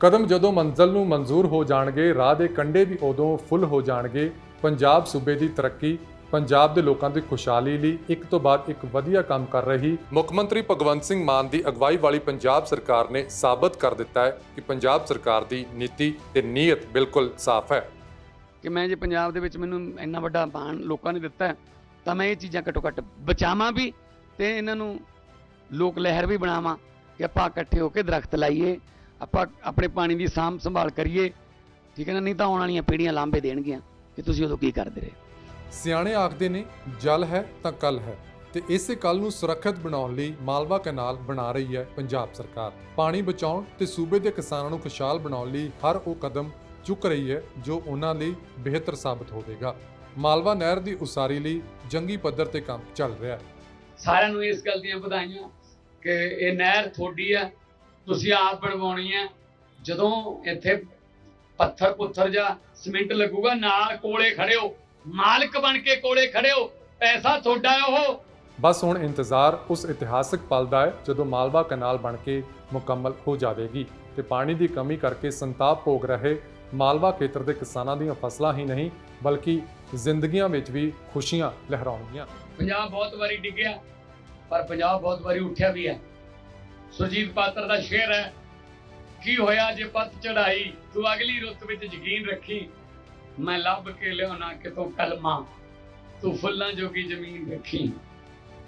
ਕਦਮ ਜਦੋਂ ਮੰਜ਼ਲ ਨੂੰ ਮਨਜ਼ੂਰ ਹੋ ਜਾਣਗੇ, ਰਾਹ ਦੇ ਕੰਢੇ ਵੀ ਉਦੋਂ ਫੁੱਲ ਹੋ ਜਾਣਗੇ। ਪੰਜਾਬ ਸੂਬੇ ਦੀ ਤਰੱਕੀ, ਪੰਜਾਬ ਦੇ ਲੋਕਾਂ ਦੀ ਖੁਸ਼ਹਾਲੀ ਲਈ ਇੱਕ ਤੋਂ ਬਾਅਦ ਇੱਕ ਵਧੀਆ ਕੰਮ ਕਰ ਰਹੀ ਮੁੱਖ ਮੰਤਰੀ ਭਗਵੰਤ ਸਿੰਘ ਮਾਨ ਦੀ ਅਗਵਾਈ ਵਾਲੀ ਪੰਜਾਬ ਸਰਕਾਰ ਨੇ ਸਾਬਤ ਕਰ ਦਿੱਤਾ ਹੈ ਕਿ ਪੰਜਾਬ ਸਰਕਾਰ ਦੀ ਨੀਤੀ ਤੇ ਨੀਅਤ ਬਿਲਕੁਲ ਸਾਫ਼ ਹੈ। ਕਿ ਮੈਂ ਜੇ ਪੰਜਾਬ ਦੇ ਵਿੱਚ ਮੈਨੂੰ ਇੰਨਾ ਵੱਡਾ ਮਾਣ ਲੋਕਾਂ ਨੇ ਦਿੱਤਾ ਤਾਂ ਮੈਂ ਇਹ ਚੀਜ਼ਾਂ ਘੱਟੋ ਘੱਟ ਬਚਾਵਾਂ ਵੀ ਤੇ ਇਹਨਾਂ ਨੂੰ ਲੋਕ ਲਹਿਰ ਵੀ ਬਣਾਵਾਂ ਕਿ ਆਪਾਂ ਇਕੱਠੇ ਹੋ ਕੇ ਦਰਖਤ ਲਾਈਏ, ਆਪਾਂ ਆਪਣੇ ਪਾਣੀ ਦੀ ਸਾਂਭ ਸੰਭਾਲ ਕਰੀਏ, ਠੀਕ ਹੈ ਨਾ? ਨਹੀਂ ਤਾਂ ਆਉਣ ਵਾਲੀਆਂ ਪੀੜ੍ਹੀਆਂ ਲਾਂਭੇ ਦੇਣਗੀਆਂ। ਕਿ ਤੁਸੀਂ ਉਦੋਂ ਕੀ ਕਰਦੇ ਰਹੇ? ਸਿਆਣੇ ਆਖਦੇ ਨੇ, ਜਲ ਹੈ ਤਾਂ ਕੱਲ ਹੈ। ਤੇ ਇਸੇ ਕੱਲ ਨੂੰ ਸੁਰੱਖਿਅਤ ਬਣਾਉਣ ਲਈ ਮਾਲਵਾ ਕਨਾਲ ਬਣਾ ਰਹੀ ਹੈ ਪੰਜਾਬ ਸਰਕਾਰ। ਪਾਣੀ ਬਚਾਉਣ ਤੇ ਸੂਬੇ ਦੇ ਕਿਸਾਨਾਂ ਨੂੰ ਖੁਸ਼ਹਾਲ ਬਣਾਉਣ ਲਈ ਹਰ ਉਹ ਕਦਮ ਚੁੱਕ ਰਹੀ ਹੈ ਜੋ ਉਹਨਾਂ ਲਈ ਬਿਹਤਰ ਸਾਬਤ ਹੋਵੇਗਾ। ਮਾਲਵਾ ਨਹਿਰ ਦੀ ਉਸਾਰੀ ਲਈ ਜੰਗੀ ਪੱਧਰ ਤੇ ਕੰਮ ਚੱਲ ਰਿਹਾ ਹੈ। ਸਾਰਿਆਂ ਨੂੰ ਇਸ ਗੱਲ ਦੀਆਂ ਵਧਾਈਆਂ ਕਿ ਇਹ ਨਹਿਰ ਤੁਹਾਡੀ ਹੈ ਤੁਸੀਂ ਆਪ ਬਣਵਾਉਣੀ ਹੈ। ਜਦੋਂ ਇੱਥੇ ਪੱਥਰ ਪੁੱਥਰ ਜਾਂ ਸਿਮੈਂਟ ਲੱਗੂਗਾ ਨਾਲ ਕੋਲੇ ਖੜਿਓ ਮਾਲਕ ਬਣ ਕੇ ਕੋਲੇ ਖੜਿਓ ਪੈਸਾ ਤੁਹਾਡਾ ਹੈ ਉਹ। ਬਸ ਹੁਣ ਇੰਤਜ਼ਾਰ ਉਸ ਇਤਿਹਾਸਕ ਪਲ ਦਾ ਹੈ ਜਦੋਂ ਮਾਲਵਾ ਕਨਾਲ ਬਣ ਕੇ ਮੁਕੰਮਲ ਹੋ ਜਾਵੇਗੀ ਤੇ ਪਾਣੀ ਦੀ ਕਮੀ ਕਰਕੇ ਸੰਤਾਪ ਭੋਗ ਰਹੇ ਮਾਲਵਾ ਖੇਤਰ ਦੇ ਕਿਸਾਨਾਂ ਦੀਆਂ ਫਸਲਾਂ ਹੀ ਨਹੀਂ, ਬਲਕਿ ਜ਼ਿੰਦਗੀਆਂ ਵਿੱਚ ਵੀ ਖੁਸ਼ੀਆਂ ਲਹਿਰਾਉਣਗੀਆਂ। ਪੰਜਾਬ ਬਹੁਤ ਵਾਰੀ ਡਿੱਗਿਆ, ਪਰ ਪੰਜਾਬ ਬਹੁਤ ਵਾਰੀ ਉੱਠਿਆ ਵੀ ਹੈ। ਸੁਰਜੀਤ ਪਾਤਰ ਦਾ ਸ਼ੇਰ ਹੈ, ਕੀ ਹੋਇਆ ਜੇ ਪਤ ਚੜਾਈ ਤੂੰ ਅਗਲੀ ਰੁੱਤ ਵਿੱਚ ਯਕੀਨ ਰੱਖੀ। ਮੈਂ ਲੱਭ ਕੇ ਲਿਆਉਣਾ ਕਿਤੋਂ ਕਲਮਾ, ਤੂੰ ਫੁੱਲਾਂ ਜੋਗੀ ਜ਼ਮੀਨ ਰੱਖੀ।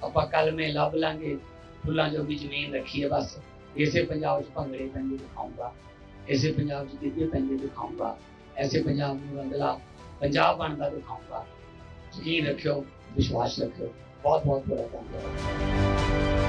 ਆਪਾਂ ਕਲਮੇ ਲੱਭ ਲਾਂਗੇ, ਫੁੱਲਾਂ ਜੋਗੀ ਜ਼ਮੀਨ ਰੱਖੀ ਹੈ ਬਸ। ਇਸੇ ਪੰਜਾਬ 'ਚ ਭੰਗੜੇ ਪੈਂਦੇ ਦਿਖਾਊਂਗਾ ਇਸੇ ਪੰਜਾਬ 'ਚ ਗਿੱਧੇ ਪੈਂਦੇ ਦਿਖਾਊਂਗਾ, ਐਸੇ ਪੰਜਾਬ ਨੂੰ ਰੰਗਲਾ ਪੰਜਾਬ ਬਣਦਾ ਦਿਖਾਊਂਗਾ। ਯਕੀਨ ਰੱਖਿਓ, ਵਿਸ਼ਵਾਸ ਰੱਖਿਓ। ਬਹੁਤ ਬਹੁਤ ਬੜਾ ਧੰਨਵਾਦ।